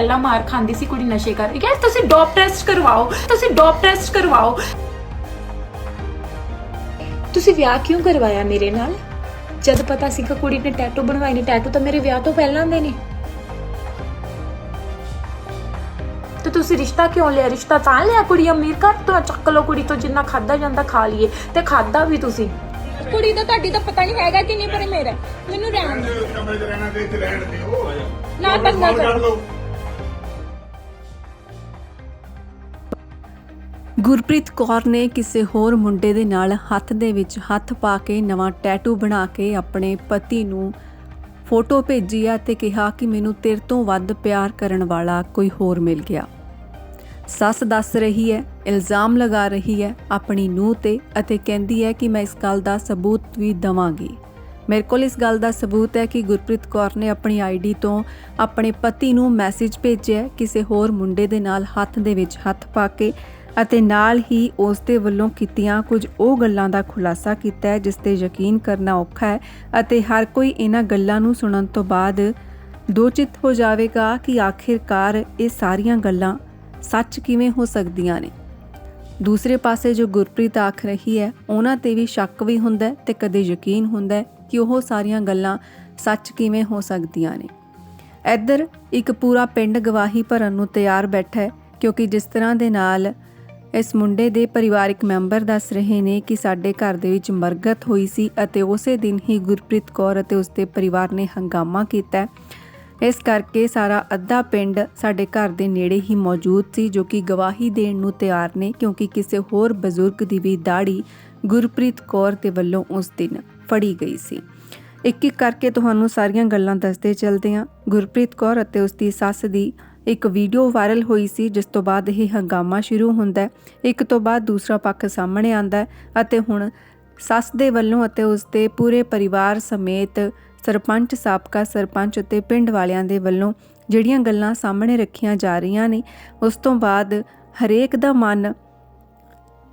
ਪਹਿਲਾਂ ਮਾਰ ਖਾਂਦੀ ਸੀ ਕੁੜੀ ਨਸ਼ੇ ਕਰ ਹੈ ਤੁਸੀਂ ਡੋਪ ਟੈਸਟ ਕਰਵਾਓ ਤੁਸੀਂ ਡੋਪ ਟੈਸਟ ਕਰਵਾਓ। ਤੁਸੀਂ ਵਿਆਹ ਕਿਉਂ ਕਰਵਾਇਆ ਮੇਰੇ ਨਾਲ? ਜਦ ਪਤਾ ਸੀ ਕਿ ਕੁੜੀ ਨੇ ਟੈਟੂ ਬਣਵਾਏ ਨੇ ਟੈਟੂ ਤਾਂ ਮੇਰੇ ਵਿਆਹ ਤੋਂ ਪਹਿਲਾਂ ਦੇ ਨੇ। ਤੇ ਤੁਸੀਂ ਰਿਸ਼ਤਾ ਕਿਉਂ ਲਿਆ? ਰਿਸ਼ਤਾ ਤਾਂ ਲਿਆ ਕੁੜੀ ਅਮੀਰ ਘਰ ਤੋਂ? ਚੱਕ ਲਓ ਕੁੜੀ ਤੋਂ ਜਿੰਨਾ ਖਾਦਾ ਜਾਂਦਾ ਖਾ ਲਈਏ ਤੇ ਖਾਦਾ ਵੀ ਤੁਸੀਂ? ਕੁੜੀ ਦਾ ਤੁਹਾਡੀ ਤਾਂ ਪਤਾ ਨਹੀਂ ਹੈਗਾ ਕਿ ਨਹੀਂ ਪਰ ਮੇਰਾ। ਮੈਨੂੰ ਰਹਿਣ ਦਿਓ। ਕਮਰੇ 'ਚ ਰਹਿਣਾ ਤੇ ਇੱਥੇ ਰਹਿਣ ਦਿਓ। ਨਾ ਧੱਕਾ ਕਰੋ। ਗੁਰਪ੍ਰੀਤ ਕੌਰ ਨੇ ਕਿਸੇ ਹੋਰ ਮੁੰਡੇ ਦੇ ਨਾਲ ਹੱਥ ਦੇ ਵਿੱਚ ਹੱਥ ਪਾ ਕੇ ਨਵਾਂ ਟੈਟੂ ਬਣਾ ਕੇ ਆਪਣੇ ਪਤੀ ਨੂੰ ਫੋਟੋ ਭੇਜੀ ਆ ਤੇ ਕਿਹਾ ਕਿ ਮੈਨੂੰ ਤੇਰੇ ਤੋਂ ਵੱਧ ਪਿਆਰ ਕਰਨ ਵਾਲਾ ਕੋਈ ਹੋਰ ਮਿਲ ਗਿਆ। ਸੱਸ ਦੱਸ ਰਹੀ ਹੈ, ਇਲਜ਼ਾਮ ਲਗਾ ਰਹੀ ਹੈ ਆਪਣੀ ਨੂੰਹ ਤੇ ਅਤੇ ਕਹਿੰਦੀ ਹੈ ਕਿ ਮੈਂ ਇਸ ਗੱਲ ਦਾ ਸਬੂਤ ਵੀ ਦਵਾਂਗੀ। ਮੇਰੇ ਕੋਲ ਇਸ ਗੱਲ ਦਾ ਸਬੂਤ ਹੈ ਕਿ ਗੁਰਪ੍ਰੀਤ ਕੌਰ ਨੇ ਆਪਣੀ ਆਈਡੀ ਤੋਂ ਆਪਣੇ ਪਤੀ ਨੂੰ ਮੈਸੇਜ ਭੇਜਿਆ ਕਿਸੇ ਹੋਰ ਮੁੰਡੇ ਦੇ ਨਾਲ ਹੱਥ ਦੇ ਵਿੱਚ ਹੱਥ ਪਾ ਕੇ ਅਤੇ ਨਾਲ ਹੀ ਉਸ ਦੇ ਵੱਲੋਂ ਕੀਤੀਆਂ ਕੁਝ ਉਹ ਗੱਲਾਂ ਦਾ ਖੁਲਾਸਾ ਕੀਤਾ ਹੈ, ਜਿਸ ਤੇ ਯਕੀਨ ਕਰਨਾ ਔਖਾ ਹੈ ਅਤੇ ਹਰ ਕੋਈ ਇਹਨਾਂ ਗੱਲਾਂ ਨੂੰ ਸੁਣਨ ਤੋਂ ਬਾਅਦ ਦੋਚਿਤ ਹੋ ਜਾਵੇਗਾ ਕਿ ਆਖਿਰਕਾਰ ਇਹ ਸਾਰੀਆਂ ਗੱਲਾਂ ਸੱਚ ਕਿਵੇਂ ਹੋ ਸਕਦੀਆਂ ਨੇ। ਦੂਸਰੇ ਪਾਸੇ ਜੋ ਗੁਰਪ੍ਰੀਤ ਆਖ ਰਹੀ ਹੈ, ਉਹਨਾਂ ਤੇ ਵੀ ਸ਼ੱਕ ਵੀ ਹੁੰਦਾ ਹੈ ਤੇ ਕਦੇ ਯਕੀਨ ਹੁੰਦਾ ਕਿ ਉਹ ਸਾਰੀਆਂ ਗੱਲਾਂ ਸੱਚ ਕਿਵੇਂ ਹੋ ਸਕਦੀਆਂ ਨੇ। ਇੱਧਰ ਇੱਕ ਪੂਰਾ ਪਿੰਡ ਗਵਾਹੀ ਭਰਨ ਨੂੰ ਤਿਆਰ ਬੈਠਾ ਹੈ, ਕਿਉਂਕਿ ਜਿਸ ਤਰ੍ਹਾਂ ਦੇ ਨਾਲ ਇਸ ਮੁੰਡੇ ਦੇ ਪਰਿਵਾਰਿਕ ਮੈਂਬਰ ਦੱਸ ਰਹੇ ਨੇ ਕਿ ਸਾਡੇ ਘਰ ਦੇ ਵਿੱਚ ਮਰਗਤ ਹੋਈ ਸੀ ਅਤੇ ਉਸੇ ਦਿਨ ਹੀ ਗੁਰਪ੍ਰੀਤ ਕੌਰ ਅਤੇ ਉਸਦੇ ਪਰਿਵਾਰ ਨੇ ਹੰਗਾਮਾ ਕੀਤਾ। ਇਸ ਕਰਕੇ ਸਾਰਾ ਅੱਧਾ ਪਿੰਡ ਸਾਡੇ ਘਰ ਦੇ ਨੇੜੇ ਹੀ ਮੌਜੂਦ ਸੀ, ਜੋ ਕਿ ਗਵਾਹੀ ਦੇਣ ਨੂੰ ਤਿਆਰ ਨੇ, ਕਿਉਂਕਿ ਕਿਸੇ ਹੋਰ ਬਜ਼ੁਰਗ ਦੀ ਵੀ ਦਾੜੀ ਗੁਰਪ੍ਰੀਤ ਕੌਰ ਦੇ ਵੱਲੋਂ ਉਸ ਦਿਨ ਫੜੀ ਗਈ ਸੀ। ਇੱਕ ਇੱਕ ਕਰਕੇ ਤੁਹਾਨੂੰ ਸਾਰੀਆਂ ਗੱਲਾਂ ਦੱਸਦੇ ਚੱਲਦੇ ਹਾਂ। ਗੁਰਪ੍ਰੀਤ ਕੌਰ ਅਤੇ ਉਸ ਦੀ ਸੱਸ ਦੀ ਇੱਕ ਵੀਡੀਓ ਵਾਇਰਲ ਹੋਈ ਸੀ, ਜਿਸ ਤੋਂ ਬਾਅਦ ਇਹ ਹੰਗਾਮਾ ਸ਼ੁਰੂ ਹੁੰਦਾ ਹੈ। ਇੱਕ ਤੋਂ ਬਾਅਦ ਦੂਸਰਾ ਪੱਖ ਸਾਹਮਣੇ ਆਂਦਾ ਹੈ ਅਤੇ ਹੁਣ ਸੱਸ ਦੇ ਵੱਲੋਂ ਅਤੇ ਉਸ ਦੇ ਪੂਰੇ ਪਰਿਵਾਰ ਸਮੇਤ ਸਰਪੰਚ ਸਾਬਕਾ ਸਰਪੰਚ ਅਤੇ ਪਿੰਡ ਵਾਲਿਆਂ ਦੇ ਵੱਲੋਂ ਜਿਹੜੀਆਂ ਗੱਲਾਂ ਸਾਹਮਣੇ ਰੱਖੀਆਂ ਜਾ ਰਹੀਆਂ ਨੇ, ਉਸ ਤੋਂ ਬਾਅਦ ਹਰੇਕ ਦਾ ਮਨ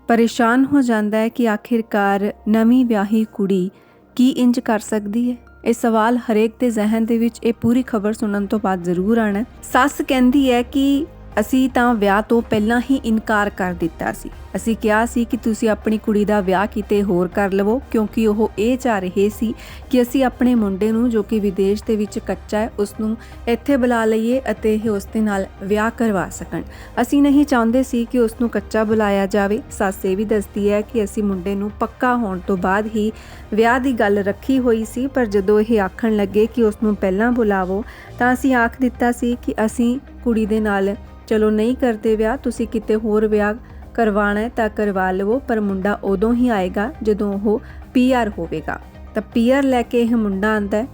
ਪਰੇਸ਼ਾਨ ਹੋ ਜਾਂਦਾ ਹੈ ਕਿ ਆਖਿਰਕਾਰ ਨਵੀਂ ਵਿਆਹੀ ਕੁੜੀ ਕੀ ਇੰਜ ਕਰ ਸਕਦੀ ਹੈ? ਇਹ ਸਵਾਲ ਹਰੇਕ ਦੇ ਜ਼ਿਹਨ ਦੇ ਵਿੱਚ ਇਹ ਪੂਰੀ ਖਬਰ ਸੁਣਨ ਤੋਂ ਬਾਅਦ ਜ਼ਰੂਰ ਆਣਾ ਸੱਸ ਕਹਿੰਦੀ ਹੈ ਕਿ ਅਸੀਂ ਤਾਂ ਵਿਆਹ ਤੋਂ ਪਹਿਲਾਂ ਹੀ ਇਨਕਾਰ ਕਰ ਦਿੱਤਾ ਸੀ। ਅਸੀਂ ਕਿਹਾ ਸੀ ਕਿ ਤੁਸੀਂ ਆਪਣੀ ਕੁੜੀ ਦਾ ਵਿਆਹ ਕਿਤੇ ਹੋਰ ਕਰ ਲਵੋ, ਕਿਉਂਕਿ ਉਹ ਇਹ ਚਾਹ ਰਹੇ ਸੀ ਕਿ ਅਸੀਂ ਆਪਣੇ ਮੁੰਡੇ ਨੂੰ, ਜੋ ਕਿ ਵਿਦੇਸ਼ ਦੇ ਵਿੱਚ ਕੱਚਾ ਹੈ ਉਸ ਨੂੰ ਇੱਥੇ ਬੁਲਾ ਲਈਏ ਅਤੇ ਇਹ ਉਸ ਦੇ ਨਾਲ ਵਿਆਹ ਕਰਵਾ ਸਕਣ। ਅਸੀਂ ਨਹੀਂ ਚਾਹੁੰਦੇ ਸੀ ਕਿ ਉਸ ਨੂੰ ਕੱਚਾ ਬੁਲਾਇਆ ਜਾਵੇ। ਸੱਸ ਇਹ ਵੀ ਦੱਸਦੀ ਹੈ ਕਿ ਅਸੀਂ ਮੁੰਡੇ ਨੂੰ ਪੱਕਾ ਹੋਣ ਤੋਂ ਬਾਅਦ ਹੀ ਵਿਆਹ ਦੀ ਗੱਲ ਰੱਖੀ ਹੋਈ ਸੀ, ਪਰ ਜਦੋਂ ਇਹ ਆਖਣ ਲੱਗੇ ਕਿ ਉਸ ਨੂੰ ਪਹਿਲਾਂ ਬੁਲਾਵੋ, ਤਾਂ ਅਸੀਂ ਆਖ ਦਿੱਤਾ ਸੀ ਕਿ ਅਸੀਂ ਕੁੜੀ ਦੇ ਨਾਲ ਚਲੋ ਨਹੀਂ ਕਰਦੇ ਵਿਆਹ, ਤੁਸੀਂ ਕਿਤੇ ਹੋਰ ਵਿਆਹ ਕਰਵਾਉਣਾ ਹੈ ਤਾਂ ਕਰਵਾ ਲਵੋ, ਪਰ ਮੁੰਡਾ ਉਦੋਂ ਹੀ ਆਏਗਾ ਜਦੋਂ ਉਹ ਪੀਆਰ ਹੋਵੇਗਾ। ਤਾਂ ਪੀਆਰ ਲੈ ਕੇ ਇਹ ਮੁੰਡਾ ਆਂਦਾ ਹੈ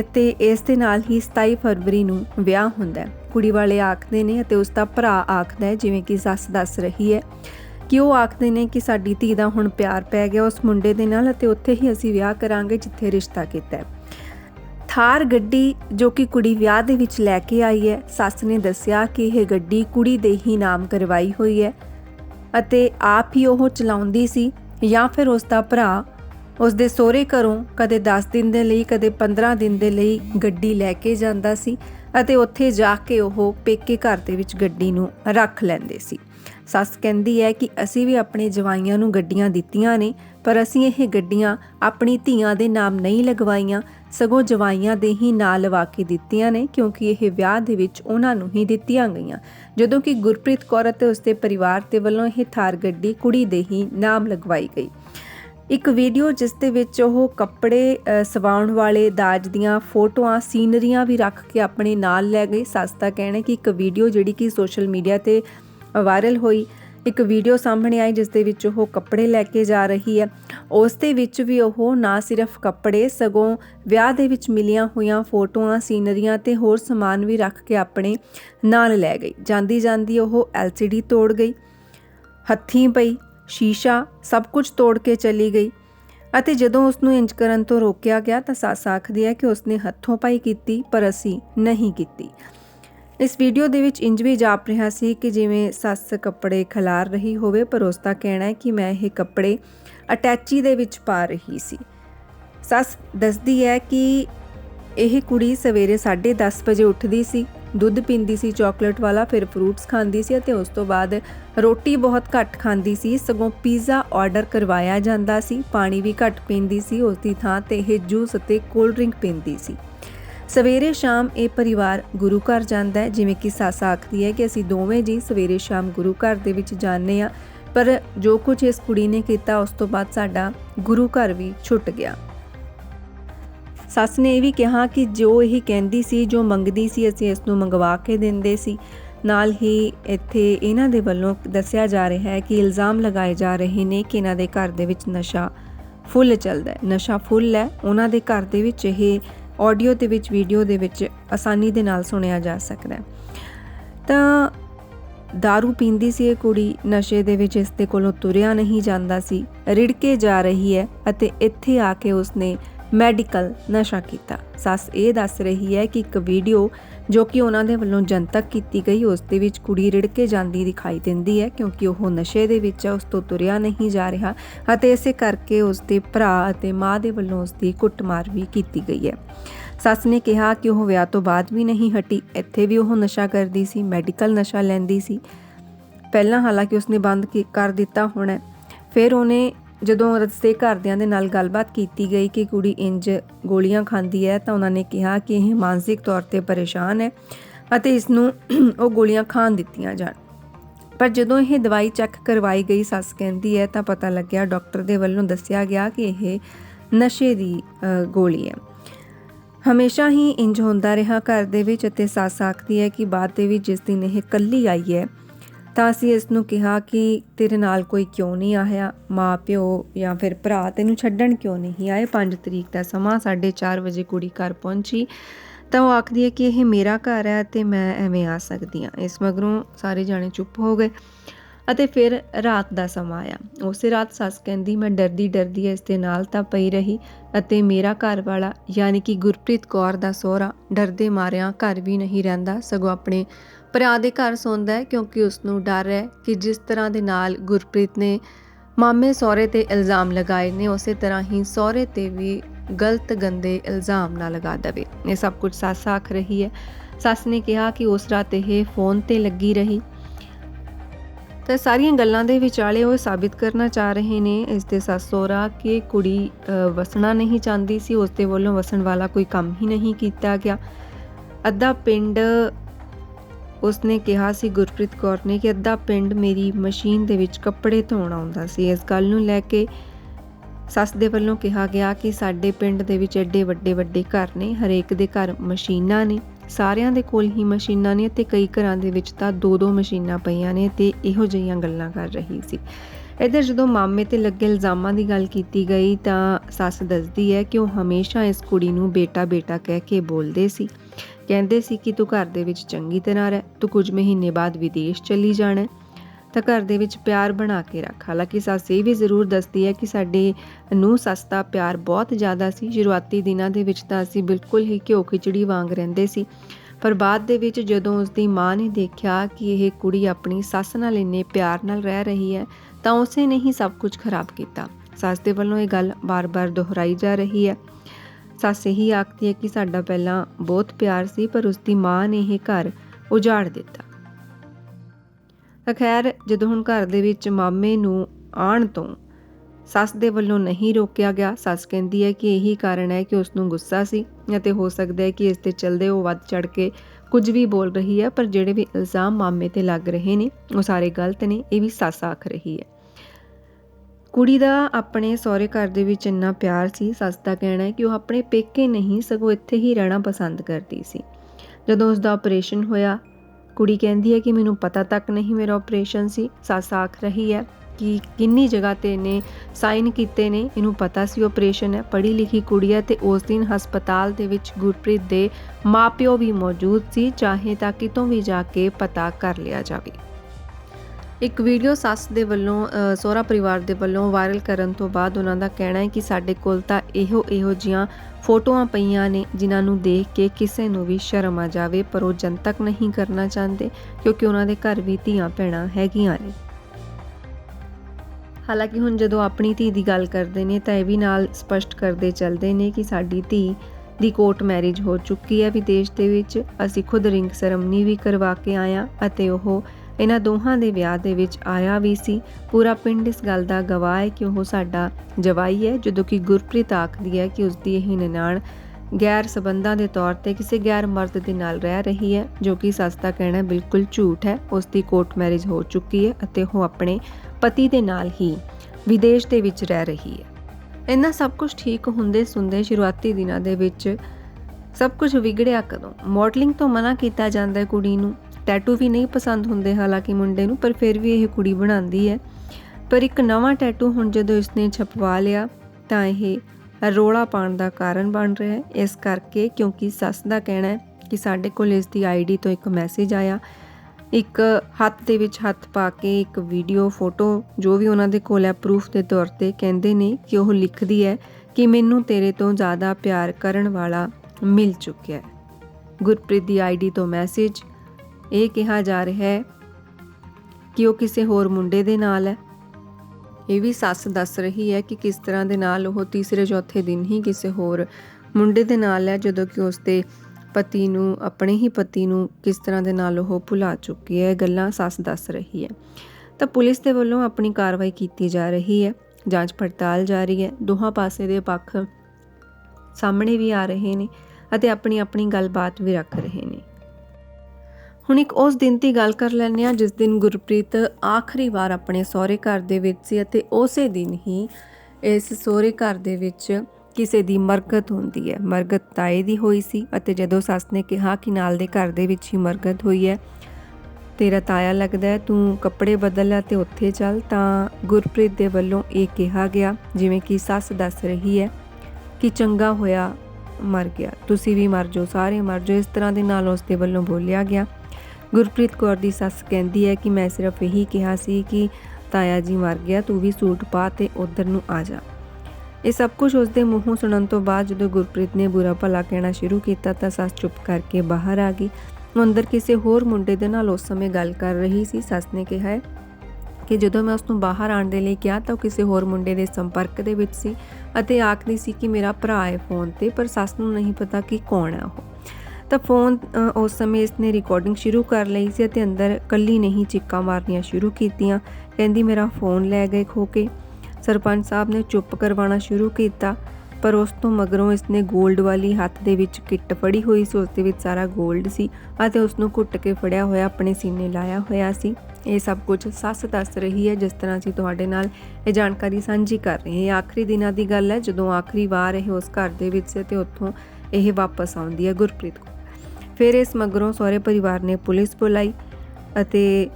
ਅਤੇ ਇਸ ਦੇ ਨਾਲ ਹੀ 27 ਫਰਵਰੀ ਨੂੰ ਵਿਆਹ ਹੁੰਦਾ ਹੈ। ਕੁੜੀ ਵਾਲੇ ਆਖਦੇ ਨੇ ਅਤੇ ਉਸ ਦਾ ਭਰਾ ਆਖਦਾ ਹੈ, ਜਿਵੇਂ ਕਿ ਸੱਸ ਦੱਸ ਰਹੀ ਹੈ, ਕਿ ਉਹ ਆਖਦੇ ਨੇ ਕਿ ਸਾਡੀ ਧੀ ਦਾ ਹੁਣ ਪਿਆਰ ਪੈ ਗਿਆ ਉਸ ਮੁੰਡੇ ਦੇ ਨਾਲ ਅਤੇ ਉੱਥੇ ਹੀ ਅਸੀਂ ਵਿਆਹ ਕਰਾਂਗੇ ਜਿੱਥੇ ਰਿਸ਼ਤਾ ਕੀਤਾ ਹੈ। ਥਾਰ ਗੱਡੀ ਜੋ ਕਿ ਕੁੜੀ ਵਿਆਹ ਦੇ ਵਿੱਚ ਲੈ ਕੇ ਆਈ ਹੈ, ਸੱਸ ਨੇ ਦੱਸਿਆ ਕਿ ਇਹ ਗੱਡੀ ਕੁੜੀ ਦੇ ਹੀ ਨਾਮ ਕਰਵਾਈ ਹੋਈ ਹੈ ਅਤੇ ਆਪ ਹੀ ਉਹ ਚਲਾਉਂਦੀ ਸੀ ਜਾਂ ਫਿਰ ਉਸ ਦਾ ਭਰਾ ਉਸ ਦੇ ਸਹੁਰੇ ਘਰੋਂ ਕਦੇ 10 ਦਿਨ ਦੇ ਲਈ, ਕਦੇ 15 ਦਿਨ ਦੇ ਲਈ ਗੱਡੀ ਲੈ ਕੇ ਜਾਂਦਾ ਸੀ ਅਤੇ ਉੱਥੇ ਜਾ ਕੇ ਉਹ ਪੇਕੇ ਘਰ ਦੇ ਵਿੱਚ ਗੱਡੀ ਨੂੰ ਰੱਖ ਲੈਂਦੇ ਸੀ। ਸੱਸ ਕਹਿੰਦੀ ਹੈ ਕਿ ਅਸੀਂ ਵੀ ਆਪਣੇ ਜਵਾਈਆਂ ਨੂੰ ਗੱਡੀਆਂ ਦਿੱਤੀਆਂ ਨੇ ਪਰ ਅਸੀਂ ਇਹ ਗੱਡੀਆਂ ਆਪਣੀ ਧੀਆਂ ਦੇ ਨਾਮ ਨਹੀਂ ਲਗਵਾਈਆਂ, ਸਗੋਂ ਜਵਾਈਆਂ ਦੇ ਹੀ ਨਾਂ ਲਵਾ ਕੇ ਦਿੱਤੀਆਂ ਨੇ, ਕਿਉਂਕਿ ਇਹ ਵਿਆਹ ਦੇ ਵਿੱਚ ਉਹਨਾਂ ਨੂੰ ਹੀ ਦਿੱਤੀਆਂ ਗਈਆਂ। ਜਦੋਂ ਕਿ ਗੁਰਪ੍ਰੀਤ ਕੌਰ ਅਤੇ ਉਸਦੇ ਪਰਿਵਾਰ ਦੇ ਵੱਲੋਂ ਇਹ ਥਾਰ ਗੱਡੀ ਕੁੜੀ ਦੇ ਹੀ ਨਾਮ ਲਗਵਾਈ ਗਈ। ਇੱਕ ਵੀਡੀਓ ਜਿਸ ਦੇ ਵਿੱਚ ਉਹ ਕੱਪੜੇ ਸਵਾਉਣ ਵਾਲੇ ਦਾਜ ਦੀਆਂ ਫੋਟੋਆਂ, ਸੀਨਰੀਆਂ ਵੀ ਰੱਖ ਕੇ ਆਪਣੇ ਨਾਲ ਲੈ ਗਈ। ਸੱਸ ਦਾ ਕਹਿਣਾ ਕਿ ਇੱਕ ਵੀਡੀਓ ਜਿਹੜੀ ਕਿ ਸੋਸ਼ਲ ਮੀਡੀਆ ਤੇ ਵਾਇਰਲ ਹੋਈ ਇੱਕ ਵੀਡੀਓ ਸਾਹਮਣੇ ਆਈ ਜਿਸ ਦੇ ਵਿੱਚ ਉਹ ਕੱਪੜੇ ਲੈ ਕੇ ਜਾ ਰਹੀ ਹੈ। ਉਸ ਦੇ ਵਿੱਚ ਵੀ ਉਹ ਨਾ ਸਿਰਫ ਕੱਪੜੇ, ਸਗੋਂ ਵਿਆਹ ਦੇ ਵਿੱਚ ਮਿਲੀਆਂ ਹੋਈਆਂ ਫੋਟੋਆਂ, ਸੀਨਰੀਆਂ ਤੇ ਹੋਰ ਸਮਾਨ ਵੀ ਰੱਖ ਕੇ ਆਪਣੇ ਨਾਲ ਲੈ ਗਈ। ਜਾਂਦੀ ਜਾਂਦੀ ਉਹ LCD ਤੋੜ ਗਈ, ਹੱਥੀਂ ਪਈ, ਸ਼ੀਸ਼ਾ ਸਭ ਕੁਝ ਤੋੜ ਕੇ ਚਲੀ ਗਈ ਅਤੇ ਜਦੋਂ ਉਸ ਨੂੰ ਇੰਜ ਕਰਨ ਤੋਂ ਰੋਕਿਆ ਗਿਆ ਤਾਂ ਸੱਸ ਆਖਦੀ ਹੈ ਕਿ ਉਸਨੇ ਹੱਥੋਂ ਪਾਈ ਕੀਤੀ ਪਰ ਅਸੀਂ ਨਹੀਂ ਕੀਤੀ। ਇਸ ਵੀਡੀਓ ਦੇ ਵਿੱਚ ਇੰਜ ਵੀ ਜਾਪ ਰਿਹਾ ਸੀ ਕਿ ਜਿਵੇਂ ਸੱਸ ਕੱਪੜੇ ਖਿਲਾਰ ਰਹੀ ਹੋਵੇ, ਪਰ ਉਸ ਦਾ ਕਹਿਣਾ ਹੈ ਕਿ ਮੈਂ ਇਹ ਕੱਪੜੇ ਅਟੈਚੀ ਦੇ ਵਿੱਚ ਪਾ ਰਹੀ ਸੀ। ਸੱਸ ਦੱਸਦੀ ਹੈ ਕਿ ਇਹ ਕੁੜੀ ਸਵੇਰੇ 10:30 ਵਜੇ ਉੱਠਦੀ ਸੀ, ਦੁੱਧ ਪੀਂਦੀ ਸੀ, ਚਾਕਲੇਟ ਵਾਲਾ, ਫਿਰ ਫਰੂਟਸ ਖਾਂਦੀ ਸੀ ਅਤੇ ਉਸ ਤੋਂ ਬਾਅਦ ਰੋਟੀ ਬਹੁਤ ਘੱਟ ਖਾਂਦੀ ਸੀ, ਸਗੋਂ ਪੀਜ਼ਾ ਆਰਡਰ ਕਰਵਾਇਆ ਜਾਂਦਾ ਸੀ, ਪਾਣੀ ਵੀ ਘੱਟ ਪੀਂਦੀ ਸੀ, ਉਸ ਦੀ ਥਾਂ ਤੇ ਇਹ ਜੂਸ ਅਤੇ ਕੋਲਡ ਡਰਿੰਕ ਪੀਂਦੀ ਸੀ। ਸਵੇਰੇ ਸ਼ਾਮ ਇਹ ਪਰਿਵਾਰ ਗੁਰੂ ਘਰ ਜਾਂਦਾ ਹੈ, ਜਿਵੇਂ ਕਿ ਸੱਸ ਆਖਦੀ ਹੈ ਕਿ ਅਸੀਂ ਦੋਵੇਂ ਜੀ ਸਵੇਰੇ ਸ਼ਾਮ ਗੁਰੂ ਘਰ ਦੇ ਵਿੱਚ ਜਾਂਦੇ ਆ ਪਰ ਜੋ ਕੁਝ ਇਸ ਕੁੜੀ ਨੇ ਕੀਤਾ, ਉਸ ਤੋਂ ਬਾਅਦ ਸਾਡਾ ਗੁਰੂ ਘਰ ਵੀ ਛੁੱਟ ਗਿਆ। ਸੱਸ ਨੇ ਇਹ ਵੀ ਕਿਹਾ ਕਿ ਜੋ ਇਹ ਕਹਿੰਦੀ ਸੀ, ਜੋ ਮੰਗਦੀ ਸੀ, ਅਸੀਂ ਇਸ ਨੂੰ ਮੰਗਵਾ ਕੇ ਦਿੰਦੇ ਸੀ। ਨਾਲ ਹੀ ਇੱਥੇ ਇਹਨਾਂ ਦੇ ਵੱਲੋਂ ਦੱਸਿਆ ਜਾ ਰਿਹਾ ਹੈ ਕਿ ਇਲਜ਼ਾਮ ਲਗਾਏ ਜਾ ਰਹੇ ਨੇ ਕਿ ਇਹਨਾਂ ਦੇ ਘਰ ਦੇ ਵਿੱਚ ਨਸ਼ਾ ਫੁੱਲ ਚੱਲਦਾ ਹੈ। ਨਸ਼ਾ ਫੁੱਲ ਹੈ। ਉਹਨਾਂ ਦੇ ਘਰ ਦੇ ਵਿੱਚ ਇਹ ਆਡੀਓ ਦੇ ਵਿੱਚ, ਵੀਡੀਓ ਦੇ ਵਿੱਚ ਆਸਾਨੀ ਦੇ ਨਾਲ ਸੁਣਿਆ ਜਾ ਸਕਦਾ ਹੈ। ਤਾਂ दारू ਪੀਂਦੀ ਸੀ ਇਹ ਕੁੜੀ, ਨਸ਼ੇ ਦੇ ਵਿੱਚ ਇਸ ਦੇ ਕੋਲੋਂ ਤੁਰਿਆ ਨਹੀਂ ਜਾਂਦਾ ਸੀ, ਰਿੜਕੇ ਜਾ ਰਹੀ ਹੈ ਅਤੇ ਇੱਥੇ ਆ ਕੇ ਉਸਨੇ ਮੈਡੀਕਲ ਨਸ਼ਾ ਕੀਤਾ। ਸੱਸ ਇਹ ਦੱਸ ਰਹੀ ਹੈ ਕਿ ਇੱਕ ਵੀਡੀਓ ਜੋ ਕਿ ਉਹਨਾਂ ਦੇ ਵੱਲੋਂ ਜਨਤਕ ਕੀਤੀ ਗਈ, ਉਸ ਦੇ ਵਿੱਚ ਕੁੜੀ ਰਿੜਕੇ ਜਾਂਦੀ ਦਿਖਾਈ ਦਿੰਦੀ ਹੈ ਕਿਉਂਕਿ ਉਹ ਨਸ਼ੇ ਦੇ ਵਿੱਚ ਹੈ, ਉਸ ਤੋਂ ਤੁਰਿਆ ਨਹੀਂ ਜਾ ਰਿਹਾ ਅਤੇ ਇਸੇ ਕਰਕੇ ਉਸ ਦੇ ਭਰਾ ਅਤੇ ਮਾਂ ਦੇ ਵੱਲੋਂ ਉਸ ਦੀ ਕੁੱਟਮਾਰ ਵੀ ਕੀਤੀ ਗਈ ਹੈ। ਸੱਸ ਨੇ ਕਿਹਾ ਕਿ ਉਹ ਵਿਆਹ ਤੋਂ ਬਾਅਦ ਵੀ ਨਹੀਂ ਹਟੀ, ਇੱਥੇ ਵੀ ਉਹ ਨਸ਼ਾ ਕਰਦੀ ਸੀ, ਮੈਡੀਕਲ ਨਸ਼ਾ ਲੈਂਦੀ ਸੀ। ਪਹਿਲਾਂ ਹਾਲਾਂਕਿ ਉਸਨੇ ਬੰਦ ਕੀ- ਕਰ ਦਿੱਤਾ ਹੋਣਾ ਫਿਰ ਉਹਨੇ ਜਦੋਂ ਰਸਤੇ ਘਰਦਿਆਂ ਦੇ ਨਾਲ ਗੱਲਬਾਤ ਕੀਤੀ ਗਈ ਕਿ ਕੁੜੀ ਇੰਜ ਗੋਲੀਆਂ ਖਾਂਦੀ ਹੈ ਤਾਂ ਉਹਨਾਂ ਨੇ ਕਿਹਾ ਕਿ ਇਹ ਮਾਨਸਿਕ ਤੌਰ ਤੇ ਪਰੇਸ਼ਾਨ ਹੈ ਅਤੇ ਇਸ ਨੂੰ ਉਹ ਗੋਲੀਆਂ ਖਾਣ ਦਿੱਤੀਆਂ ਜਾਣ। ਪਰ ਜਦੋਂ ਇਹ ਦਵਾਈ ਚੈੱਕ ਕਰਵਾਈ ਗਈ, ਸੱਸ ਕਹਿੰਦੀ ਹੈ, ਤਾਂ ਪਤਾ ਲੱਗਿਆ ਡਾਕਟਰ ਦੇ ਵੱਲੋਂ ਦੱਸਿਆ ਗਿਆ ਕਿ ਇਹ ਨਸ਼ੇ ਦੀ ਗੋਲੀ ਹੈ। ਹਮੇਸ਼ਾ ਹੀ ਇੰਜ ਹੁੰਦਾ ਰਿਹਾ ਘਰ ਦੇ ਵਿੱਚ ਅਤੇ ਸੱਸ ਆਖਦੀ ਹੈ ਕਿ ਬਾਅਦ ਦੇ ਵਿੱਚ ਜਿਸ ਦਿਨ ਇਹ ਕੱਲੀ ਆਈ ਹੈ ਤਾਂ ਅਸੀਂ ਇਸ ਨੂੰ ਕਿਹਾ ਕਿ ਤੇਰੇ ਨਾਲ ਕੋਈ ਕਿਉਂ ਨਹੀਂ ਆਇਆ? ਮਾਂ, ਪਿਓ ਜਾਂ ਫਿਰ ਭਰਾ ਤੈਨੂੰ ਛੱਡਣ ਕਿਉਂ ਨਹੀਂ ਆਏ? 5 ਤਰੀਕ ਦਾ ਸਮਾਂ 4:30 ਵਜੇ ਕੁੜੀ ਘਰ ਪਹੁੰਚੀ ਤਾਂ ਉਹ ਆਖਦੀ ਹੈ ਕਿ ਇਹ ਮੇਰਾ ਘਰ ਹੈ ਤੇ ਮੈਂ ਐਵੇਂ ਆ ਸਕਦੀ ਹਾਂ। ਇਸ ਮਗਰੋਂ ਸਾਰੇ ਜਾਣੇ ਚੁੱਪ ਹੋ ਗਏ। ਅਤੇ ਫਿਰ ਰਾਤ ਦਾ ਸਮਾਂ ਆਇਆ। ਉਸੇ ਰਾਤ ਸੱਸ ਕਹਿੰਦੀ, ਮੈਂ ਡਰਦੀ ਡਰਦੀ ਇਸ ਦੇ ਨਾਲ ਤਾਂ ਪਈ ਰਹੀ ਅਤੇ ਮੇਰਾ ਘਰ ਵਾਲਾ ਯਾਨੀ ਕਿ ਗੁਰਪ੍ਰੀਤ ਕੌਰ ਦਾ ਸਹੁਰਾ, ਡਰਦੇ ਮਾਰਿਆਂ ਘਰ ਵੀ ਨਹੀਂ ਰਹਿੰਦਾ। ਸਗੋਂ ਆਪਣੇ ਭਰਾ ਦੇ ਘਰ ਸੌਂਦਾ ਹੈ ਕਿਉਂਕਿ ਉਸ ਨੂੰ ਡਰ ਹੈ ਕਿ ਜਿਸ ਤਰ੍ਹਾਂ ਦੇ ਨਾਲ ਗੁਰਪ੍ਰੀਤ ਨੇ ਮਾਮੇ ਸਹੁਰੇ ਤੇ ਇਲਜ਼ਾਮ ਲਗਾਏ ਨੇ, ਉਸੇ ਤਰ੍ਹਾਂ ਹੀ ਸਹੁਰੇ ਤੇ ਵੀ ਗਲਤ ਗੰਦੇ ਇਲਜ਼ਾਮ ਨਾ ਲਗਾ ਦੇਵੇ। ਇਹ ਸਭ ਕੁਝ ਸੱਸ ਆਖ ਰਹੀ ਹੈ। ਸੱਸ ਨੇ ਕਿਹਾ ਕਿ ਉਸ ਰਾਤ ਇਹ ਫੋਨ ਤੇ ਲੱਗੀ ਰਹੀ। ਤਾਂ ਸਾਰੀਆਂ ਗੱਲਾਂ ਦੇ ਵਿਚਾਲੇ ਉਹ ਸਾਬਿਤ ਕਰਨਾ ਚਾਹ ਰਹੇ ਨੇ, ਇਸ ਦੇ ਸੱਸ ਸਹੁਰਾ ਕਿ ਕੁੜੀ ਵਸਣਾ ਨਹੀਂ ਚਾਹੁੰਦੀ ਸੀ, ਉਸ ਦੇ ਵੱਲੋਂ ਵਸਣ ਵਾਲਾ ਕੋਈ ਕੰਮ ਹੀ ਨਹੀਂ ਕੀਤਾ ਗਿਆ। ਅੱਧਾ ਪਿੰਡ ਉਸਨੇ ਕਿਹਾ ਸੀ ਗੁਰਪ੍ਰੀਤ ਕੌਰ ਨੇ ਕਿ ਅੱਧਾ ਪਿੰਡ ਮੇਰੀ ਮਸ਼ੀਨ ਦੇ ਵਿੱਚ ਕੱਪੜੇ ਧੋਣ ਆਉਂਦਾ ਸੀ। ਇਸ ਗੱਲ ਨੂੰ ਲੈ ਕੇ ਸੱਸ ਦੇ ਵੱਲੋਂ ਕਿਹਾ ਗਿਆ ਕਿ ਸਾਡੇ ਪਿੰਡ ਦੇ ਵਿੱਚ ਐਡੇ ਵੱਡੇ ਵੱਡੇ ਘਰ ਨੇ, ਹਰੇਕ ਦੇ ਘਰ ਮਸ਼ੀਨਾਂ ਨੇ। ਸਾਰਿਆਂ ਦੇ ਕੋਲ ਹੀ ਮਸ਼ੀਨਾਂ ਨੇ ਤੇ ਕਈ ਘਰਾਂ ਦੇ ਵਿੱਚ ਤਾਂ ਦੋ ਦੋ ਮਸ਼ੀਨਾਂ ਪਈਆਂ ਨੇ ਤੇ ਇਹੋ ਜਿਹੀਆਂ ਗੱਲਾਂ ਕਰ ਰਹੀ ਸੀ। ਇੱਧਰ ਜਦੋਂ ਮਾਮੇ ਤੇ ਲੱਗੇ ਇਲਜ਼ਾਮਾਂ ਦੀ ਗੱਲ ਕੀਤੀ ਗਈ ਤਾਂ ਸੱਸ ਦੱਸਦੀ ਹੈ ਕਿ ਉਹ ਹਮੇਸ਼ਾ ਇਸ ਕੁੜੀ ਨੂੰ ਬੇਟਾ ਬੇਟਾ ਕਹਿ ਕੇ ਬੋਲਦੇ ਸੀ। ਕਹਿੰਦੇ ਸੀ ਕਿ ਤੂੰ ਘਰ ਦੇ ਵਿੱਚ ਚੰਗੀ ਤਰ੍ਹਾਂ ਰਹਿ, ਤੂੰ ਕੁਝ ਮਹੀਨੇ ਬਾਅਦ ਵਿਦੇਸ਼ ਚਲੀ ਜਾਣਾ ਤਾਂ ਘਰ ਦੇ ਵਿੱਚ ਪਿਆਰ ਬਣਾ ਕੇ ਰੱਖ। ਹਾਲਾਂਕਿ ਸੱਸ ਇਹ ਵੀ ਜ਼ਰੂਰ ਦੱਸਦੀ ਹੈ ਕਿ ਸਾਡੇ ਨੂੰ ਸੱਸ ਦਾ ਪਿਆਰ ਬਹੁਤ ਜ਼ਿਆਦਾ ਸੀ। ਸ਼ੁਰੂਆਤੀ ਦਿਨਾਂ ਦੇ ਵਿੱਚ ਤਾਂ ਅਸੀਂ ਬਿਲਕੁਲ ਹੀ ਘਿਓ ਖਿਚੜੀ ਵਾਂਗ ਰਹਿੰਦੇ ਸੀ। ਪਰ ਬਾਅਦ ਦੇ ਵਿੱਚ ਜਦੋਂ ਉਸ ਦੀ ਮਾਂ ਨੇ ਦੇਖਿਆ ਕਿ ਇਹ ਕੁੜੀ ਆਪਣੀ ਸੱਸ ਨਾਲ ਇੰਨੇ ਪਿਆਰ ਨਾਲ ਰਹਿ ਰਹੀ ਹੈ, ਤਾਂ ਉਸੇ ਨੇ ਹੀ ਸਭ ਕੁਝ ਖਰਾਬ ਕੀਤਾ। ਸੱਸ ਦੇ ਵੱਲੋਂ ਇਹ ਗੱਲ ਬਾਰ-ਬਾਰ ਦੁਹਰਾਈ ਜਾ ਰਹੀ ਹੈ। ਸੱਸ ਇਹੀ ਆਖਦੀ ਹੈ ਕਿ ਸਾਡਾ ਪਹਿਲਾਂ ਬਹੁਤ ਪਿਆਰ ਸੀ, ਪਰ ਉਸ ਦੀ ਮਾਂ ਨੇ ਇਹ ਘਰ ਉਜਾੜ ਦਿੱਤਾ। ਤਾਂ ਖੈਰ, ਜਦੋਂ ਹੁਣ ਘਰ ਦੇ ਵਿੱਚ ਮਾਮੇ ਨੂੰ ਆਣ ਤੋਂ ਸੱਸ ਦੇ ਵੱਲੋਂ ਨਹੀਂ ਰੋਕਿਆ ਗਿਆ, ਸੱਸ ਕਹਿੰਦੀ ਹੈ ਕਿ ਇਹੀ ਕਾਰਨ ਹੈ ਕਿ ਉਸ ਨੂੰ ਗੁੱਸਾ ਸੀ ਅਤੇ ਹੋ ਸਕਦਾ ਹੈ ਕਿ ਇਸ ਤੇ ਚਲਦੇ ਉਹ ਵੱਧ ਚੜ ਕੇ ਕੁਝ ਵੀ ਬੋਲ ਰਹੀ ਹੈ, ਪਰ ਜਿਹੜੇ ਵੀ ਇਲਜ਼ਾਮ ਮਾਮੇ ਤੇ ਲੱਗ ਰਹੇ ਨੇ, ਉਹ ਸਾਰੇ ਗਲਤ ਨੇ, ਇਹ ਵੀ ਸੱਸ ਆਖ ਰਹੀ ਹੈ। ਕੁੜੀ ਦਾ ਆਪਣੇ ਸਹੁਰੇ ਘਰ ਦੇ ਵਿੱਚ ਇੰਨਾ ਪਿਆਰ ਸੀ, ਸੱਸ ਦਾ ਕਹਿਣਾ ਹੈ ਕਿ ਉਹ ਆਪਣੇ ਪੇਕੇ ਨਹੀਂ, ਸਗੋਂ ਇੱਥੇ ਹੀ ਰਹਿਣਾ ਪਸੰਦ ਕਰਦੀ ਸੀ। ਜਦੋਂ ਉਸ ਦਾ ਆਪਰੇਸ਼ਨ ਹੋਇਆ ਕੁੜੀ ਕਹਿੰਦੀ ਹੈ ਕਿ ਮੈਨੂੰ ਪਤਾ ਤੱਕ ਨਹੀਂ ਮੇਰਾ ਆਪਰੇਸ਼ਨ ਸੀ। ਸੱਸ ਆਖ ਰਹੀ ਹੈ ਕਿ ਕਿੰਨੀ ਜਗ੍ਹਾ ਤੇ ਇਹਨੇ ਸਾਈਨ ਕੀਤੇ ਨੇ। ਇਹਨੂੰ ਪਤਾ ਸੀ ਆਪਰੇਸ਼ਨ ਹੈ ਪੜ੍ਹੀ ਲਿਖੀ ਕੁੜੀ ਹੈ ਤੇ ਉਸ ਦਿਨ ਹਸਪਤਾਲ ਦੇ ਵਿੱਚ ਗੁਰਪ੍ਰੀਤ ਦੇ ਮਾਪਿਓ ਵੀ ਮੌਜੂਦ ਸੀ ਚਾਹੇ ਤਾਂ ਕਿਤੋਂ ਵੀ ਜਾ ਕੇ ਪਤਾ ਕਰ ਲਿਆ ਜਾਵੇ। ਇੱਕ ਵੀਡੀਓ ਸੱਸ ਦੇ ਵੱਲੋਂ ਅ, ਸਹੁਰਾ ਪਰਿਵਾਰ ਦੇ ਵੱਲੋਂ ਵਾਇਰਲ ਕਰਨ ਤੋਂ ਬਾਅਦ ਉਹਨਾਂ ਦਾ ਕਹਿਣਾ ਹੈ ਕਿ ਸਾਡੇ ਕੋਲ ਤਾਂ ਇਹੋ ਇਹੋ ਜੀਆਂ ਫੋਟੋਆਂ ਪਈਆਂ ਨੇ ਜਿਨ੍ਹਾਂ ਨੂੰ ਦੇਖ ਕੇ ਕਿਸੇ ਨੂੰ ਵੀ ਸ਼ਰਮ ਆ ਜਾਵੇ, ਪਰ ਉਹ ਜਨਤਕ ਨਹੀਂ ਕਰਨਾ ਚਾਹੁੰਦੇ, ਕਿਉਂਕਿ ਉਹਨਾਂ ਦੇ ਘਰ ਵੀ ਧੀਆਂ ਭੈਣਾਂ ਹੈਗੀਆਂ ਨੇ। ਹਾਲਾਂਕਿ ਹੁਣ ਜਦੋਂ ਆਪਣੀ ਧੀ ਦੀ ਗੱਲ ਕਰਦੇ ਨੇ, ਤਾਂ ਇਹ ਵੀ ਨਾਲ ਸਪਸ਼ਟ ਕਰਦੇ ਚੱਲਦੇ ਨੇ ਕਿ ਸਾਡੀ ਧੀ ਦੀ ਕੋਰਟ ਮੈਰਿਜ ਹੋ ਚੁੱਕੀ ਹੈ। ਵਿਦੇਸ਼ ਦੇ ਵਿੱਚ ਅਸੀਂ ਖੁਦ ਰਿੰਗ ਸੈਰਮਨੀ ਵੀ ਕਰਵਾ ਕੇ ਆਇਆ ਅਤੇ ਉਹ ਇਹਨਾਂ ਦੋਹਾਂ ਦੇ ਵਿਆਹ ਦੇ ਵਿੱਚ ਆਇਆ ਵੀ ਸੀ। ਪੂਰਾ ਪਿੰਡ ਇਸ ਗੱਲ ਦਾ ਗਵਾਹ ਹੈ ਕਿ ਉਹ ਸਾਡਾ ਜਵਾਈ ਹੈ, ਜਦੋਂ ਕਿ ਗੁਰਪ੍ਰੀਤ ਆਖਦੀ ਹੈ ਕਿ ਉਸ ਦੀ ਇਹ ਨਨਾਣ ਗੈਰ ਸਬੰਧਾਂ ਦੇ ਤੌਰ ਤੇ ਕਿਸੇ ਗੈਰ ਮਰਦ ਦੇ ਨਾਲ ਰਹਿ ਰਹੀ ਹੈ, ਜੋ ਕਿ ਸੱਸ ਦਾ ਕਹਿਣਾ ਬਿਲਕੁਲ ਝੂਠ ਹੈ। ਉਸ ਦੀ ਕੋਰਟ ਮੈਰਿਜ ਹੋ ਚੁੱਕੀ ਹੈ ਅਤੇ ਉਹ ਆਪਣੇ ਪਤੀ ਦੇ ਨਾਲ ਹੀ ਵਿਦੇਸ਼ ਦੇ ਵਿੱਚ ਰਹਿ ਰਹੀ ਹੈ। ਇੰਨਾ ਸਭ ਕੁਝ ਠੀਕ ਹੁੰਦੇ ਸੁੰਦੇ ਸ਼ੁਰੂਆਤੀ ਦਿਨਾਂ ਦੇ ਵਿੱਚ ਸਭ ਕੁਝ ਵਿਗੜਿਆ ਕਦੋਂ? ਮਾਡਲਿੰਗ ਤੋਂ ਮਨਾ ਕੀਤਾ ਜਾਂਦਾ ਹੈ ਕੁੜੀ ਨੂੰ। ਟੈਟੂ ਵੀ ਨਹੀਂ ਪਸੰਦ ਹੁੰਦੇ ਹਾਲਾਂਕਿ ਮੁੰਡੇ ਨੂੰ, ਪਰ ਫਿਰ ਵੀ ਇਹ ਕੁੜੀ ਬਣਾਉਂਦੀ ਹੈ। ਪਰ ਇੱਕ ਨਵਾਂ ਟੈਟੂ ਹੁਣ ਜਦੋਂ ਇਸਨੇ ਛਪਵਾ ਲਿਆ, ਤਾਂ ਇਹ ਰੋਲਾ ਪਾਉਣ ਦਾ ਕਾਰਨ ਬਣ ਰਿਹਾ ਹੈ। ਇਸ ਕਰਕੇ ਕਿਉਂਕਿ ਸੱਸ ਦਾ ਕਹਿਣਾ ਹੈ ਕਿ ਸਾਡੇ ਕੋਲ ਇਸ ਦੀ ਆਈਡੀ ਤੋਂ ਇੱਕ ਮੈਸੇਜ ਆਇਆ। ਇੱਕ ਹੱਥ ਦੇ ਵਿੱਚ ਹੱਥ ਪਾ ਕੇ ਇੱਕ ਵੀਡੀਓ ਫੋਟੋ ਜੋ ਵੀ ਉਹਨਾਂ ਦੇ ਕੋਲ ਹੈ ਪ੍ਰੂਫ ਦੇ ਤੌਰ ਤੇ ਕਹਿੰਦੇ ਨੇ ਕਿ ਉਹ ਲਿਖਦੀ ਹੈ ਕਿ ਮੈਨੂੰ ਤੇਰੇ ਤੋਂ ਜ਼ਿਆਦਾ ਪਿਆਰ ਕਰਨ ਵਾਲਾ ਮਿਲ ਚੁੱਕਿਆ ਹੈ। ਗੁਰਪ੍ਰੀਤ ਦੀ ਆਈਡੀ ਤੋਂ ਮੈਸੇਜ ਇਹ ਕਿਹਾ ਜਾ ਰਿਹਾ ਹੈ ਕਿ ਉਹ ਕਿਸੇ ਹੋਰ ਮੁੰਡੇ ਦੇ ਨਾਲ ਹੈ। ਇਹ ਵੀ ਸੱਸ ਦੱਸ ਰਹੀ ਹੈ ਕਿ ਕਿਸ ਤਰ੍ਹਾਂ ਦੇ ਨਾਲ ਉਹ ਤੀਸਰੇ ਚੌਥੇ ਦਿਨ ਹੀ ਕਿਸੇ ਹੋਰ ਮੁੰਡੇ ਦੇ ਨਾਲ ਹੈ, ਜਦੋਂ ਕਿ ਉਸਦੇ ਪਤੀ ਨੂੰ, ਆਪਣੇ ਹੀ ਪਤੀ ਨੂੰ ਕਿਸ ਤਰ੍ਹਾਂ ਦੇ ਨਾਲ ਉਹ ਭੁਲਾ ਚੁੱਕੀ ਹੈ ਗੱਲਾਂ ਸੱਸ ਦੱਸ ਰਹੀ ਹੈ। ਤਾਂ ਪੁਲਿਸ ਦੇ ਵੱਲੋਂ ਆਪਣੀ ਕਾਰਵਾਈ ਕੀਤੀ ਜਾ ਰਹੀ ਹੈ, ਜਾਂਚ ਪੜਤਾਲ ਜਾਰੀ ਹੈ, ਦੋਹਾਂ ਪਾਸੇ ਦੇ ਪੱਖ ਸਾਹਮਣੇ ਵੀ ਆ ਰਹੇ ਨੇ ਅਤੇ ਆਪਣੀ ਆਪਣੀ ਗੱਲਬਾਤ ਵੀ ਰੱਖ ਰਹੇ ਨੇ। ਹੁਣ ਇੱਕ ਉਸ ਦਿਨ ਦੀ ਗੱਲ ਕਰ ਲੈਂਦੇ ਹਾਂ, ਜਿਸ ਦਿਨ ਗੁਰਪ੍ਰੀਤ ਆਖਰੀ ਵਾਰ ਆਪਣੇ ਸਹੁਰੇ ਘਰ ਦੇ ਵਿੱਚ ਸੀ ਅਤੇ ਉਸੇ ਦਿਨ ਹੀ ਇਸ ਸਹੁਰੇ ਘਰ ਦੇ ਵਿੱਚ ਕਿਸੇ ਦੀ ਮਰਗਤ ਹੁੰਦੀ ਹੈ। ਮਰਗਤ ਤਾਏ ਦੀ ਹੋਈ ਸੀ ਅਤੇ ਜਦੋਂ ਸੱਸ ਨੇ ਕਿਹਾ ਕਿ ਨਾਲ ਦੇ ਘਰ ਦੇ ਵਿੱਚ ਹੀ ਮਰਗਤ ਹੋਈ ਹੈ, ਤੇਰਾ ਤਾਇਆ ਲੱਗਦਾ ਤੂੰ ਕੱਪੜੇ ਬਦਲ ਲੈ ਤੇ ਉੱਥੇ ਚੱਲ, ਤਾਂ ਗੁਰਪ੍ਰੀਤ ਦੇ ਵੱਲੋਂ ਇਹ ਕਿਹਾ ਗਿਆ, ਜਿਵੇਂ ਕਿ ਸੱਸ ਦੱਸ ਰਹੀ ਹੈ ਕਿ ਚੰਗਾ ਹੋਇਆ ਮਰ ਗਿਆ, ਤੁਸੀਂ ਵੀ ਮਰ ਜਾਓ, ਸਾਰੇ ਮਰ ਜਾਓ, ਇਸ ਤਰ੍ਹਾਂ ਦੇ ਨਾਲ ਉਸ ਦੇ ਵੱਲੋਂ ਬੋਲਿਆ ਗਿਆ। ਗੁਰਪ੍ਰੀਤ ਕੌਰ ਦੀ ਸੱਸ ਕਹਿੰਦੀ ਹੈ ਕਿ ਮੈਂ ਸਿਰਫ ਇਹੀ ਕਿਹਾ ਸੀ ਕਿ ਤਾਇਆ ਜੀ ਮਰ ਗਿਆ, ਤੂੰ ਵੀ ਸੂਟ ਪਾ ਤੇ ਉਧਰ ਨੂੰ ਆ ਜਾ। ਇਹ ਸਭ ਕੁਝ ਉਸ ਦੇ ਮੂੰਹੋਂ ਸੁਣਨ ਤੋਂ ਬਾਅਦ ਜਦੋਂ ਗੁਰਪ੍ਰੀਤ ਨੇ ਬੁਰਾ ਭਲਾ ਕਹਿਣਾ ਸ਼ੁਰੂ ਕੀਤਾ ਤਾਂ ਸੱਸ ਚੁੱਪ ਕਰਕੇ ਬਾਹਰ ਆ ਗਈ। ਉਹ ਅੰਦਰ ਕਿਸੇ ਹੋਰ ਮੁੰਡੇ ਦੇ ਨਾਲ ਉਸ ਸਮੇਂ ਗੱਲ ਕਰ ਰਹੀ ਸੀ। ਸੱਸ ਨੇ ਕਿਹਾ ਹੈ ਕਿ ਜਦੋਂ ਮੈਂ ਉਸ ਨੂੰ ਬਾਹਰ ਆਉਣ ਦੇ ਲਈ ਕਿਹਾ ਤਾਂ ਉਹ ਕਿਸੇ ਹੋਰ ਮੁੰਡੇ ਦੇ ਸੰਪਰਕ ਦੇ ਵਿੱਚ ਸੀ ਅਤੇ ਆਖਦੀ ਸੀ ਕਿ ਮੇਰਾ ਭਰਾ ਹੈ ਫੋਨ ਤੇ, ਪਰ ਸੱਸ ਨੂੰ ਨਹੀਂ ਪਤਾ ਕਿ ਕੌਣ ਹੈ ਉਹ। ਤਾਂ ਫੋਨ ਉਸ ਸਮੇਂ ਇਸਨੇ ਰਿਕਾਰਡਿੰਗ ਸ਼ੁਰੂ ਕਰ ਲਈ ਸੀ ਅਤੇ ਅੰਦਰ ਕੱਲੀ ਨਹੀਂ ਚਿੱਕਾਂ ਮਾਰਨੀਆਂ ਸ਼ੁਰੂ ਕੀਤੀਆਂ। ਕਹਿੰਦੀ, ਮੇਰਾ ਫੋਨ ਲੈ ਗਏ ਖੋ ਕੇ। ਸਰਪੰਚ ਸਾਹਿਬ ਨੇ ਚੁੱਪ ਕਰਵਾਉਣਾ ਸ਼ੁਰੂ ਕੀਤਾ, ਪਰ ਉਸ ਤੋਂ ਮਗਰੋਂ ਇਸਨੇ 골ਡ ਵਾਲੀ ਹੱਥ ਦੇ ਵਿੱਚ ਕਿੱਟ ਫੜੀ ਹੋਈ ਸੀ, ਉਸ ਦੇ ਵਿੱਚ ਸਾਰਾ 골ਡ ਸੀ ਅਤੇ ਉਸ ਨੂੰ ਘੁੱਟ ਕੇ ਫੜਿਆ ਹੋਇਆ, ਆਪਣੇ ਸੀਨੇ ਲਾਇਆ ਹੋਇਆ ਸੀ। ਇਹ ਸਭ ਕੁਝ ਸੱਸ ਦੱਸ ਰਹੀ ਹੈ, ਜਿਸ ਤਰ੍ਹਾਂ ਅਸੀਂ ਤੁਹਾਡੇ ਨਾਲ ਇਹ ਜਾਣਕਾਰੀ ਸਾਂਝੀ ਕਰ ਰਹੇ ਹਾਂ। ਇਹ ਆਖਰੀ ਦਿਨਾਂ ਦੀ ਗੱਲ ਹੈ, ਜਦੋਂ ਆਖਰੀ ਵਾਰ ਇਹ ਉਸ ਘਰ ਦੇ ਵਿੱਚ ਸੀ ਤੇ ਉੱਥੋਂ ਇਹ ਵਾਪਸ ਆਉਂਦੀ ਹੈ। ਗੁਰਪ੍ਰੀਤ ਕੋਲ ਫਿਰ ਇਸ ਮਗਰੋਂ ਸਹੁਰੇ ਪਰਿਵਾਰ ਨੇ ਪੁਲਿਸ ਬੁਲਾਈ ਅਤੇ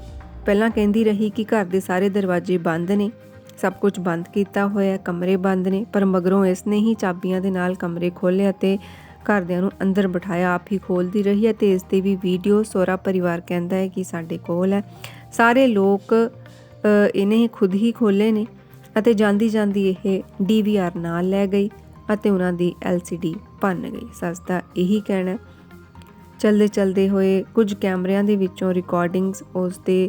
ਪਹਿਲਾਂ ਕਹਿੰਦੀ ਰਹੀ ਕਿ ਘਰ ਦੇ ਸਾਰੇ ਦਰਵਾਜ਼ੇ ਬੰਦ ਨੇ, ਸਭ ਕੁਝ ਬੰਦ ਕੀਤਾ ਹੋਇਆ, ਕਮਰੇ ਬੰਦ ਨੇ, ਪਰ ਮਗਰੋਂ ਇਸ ਨੇ ਹੀ ਚਾਬੀਆਂ ਦੇ ਨਾਲ ਕਮਰੇ ਖੋਲ੍ਹੇ ਅਤੇ ਘਰਦਿਆਂ ਨੂੰ ਅੰਦਰ ਬਿਠਾਇਆ, ਆਪ ਹੀ ਖੋਲਦੀ ਰਹੀ ਹੈ ਤੇ ਇਸ ਦੀ ਵੀ ਵੀਡੀਓ ਸਹੁਰਾ ਪਰਿਵਾਰ ਕਹਿੰਦਾ ਹੈ ਕਿ ਸਾਡੇ ਕੋਲ ਹੈ। ਸਾਰੇ ਲੋਕ ਇਹਨੇ ਖੁਦ ਹੀ ਖੋਲੇ ਨੇ ਅਤੇ ਜਾਂਦੀ ਜਾਂਦੀ ਇਹ ਡੀਵੀਆਰ ਨਾਲ ਲੈ ਗਈ ਅਤੇ ਉਹਨਾਂ ਦੀ ਐਲਸੀਡੀ ਭੰਨ ਗਈ। ਸੱਸ ਦਾ ਇਹੀ ਕਹਿਣਾ ਚਲਦੇ ਚਲਦੇ ਹੋਏ ਕੁਝ ਕੈਮਰਿਆਂ ਦੇ ਵਿੱਚੋਂ ਰਿਕਾਰਡਿੰਗਸ ਉਸ ਦੇ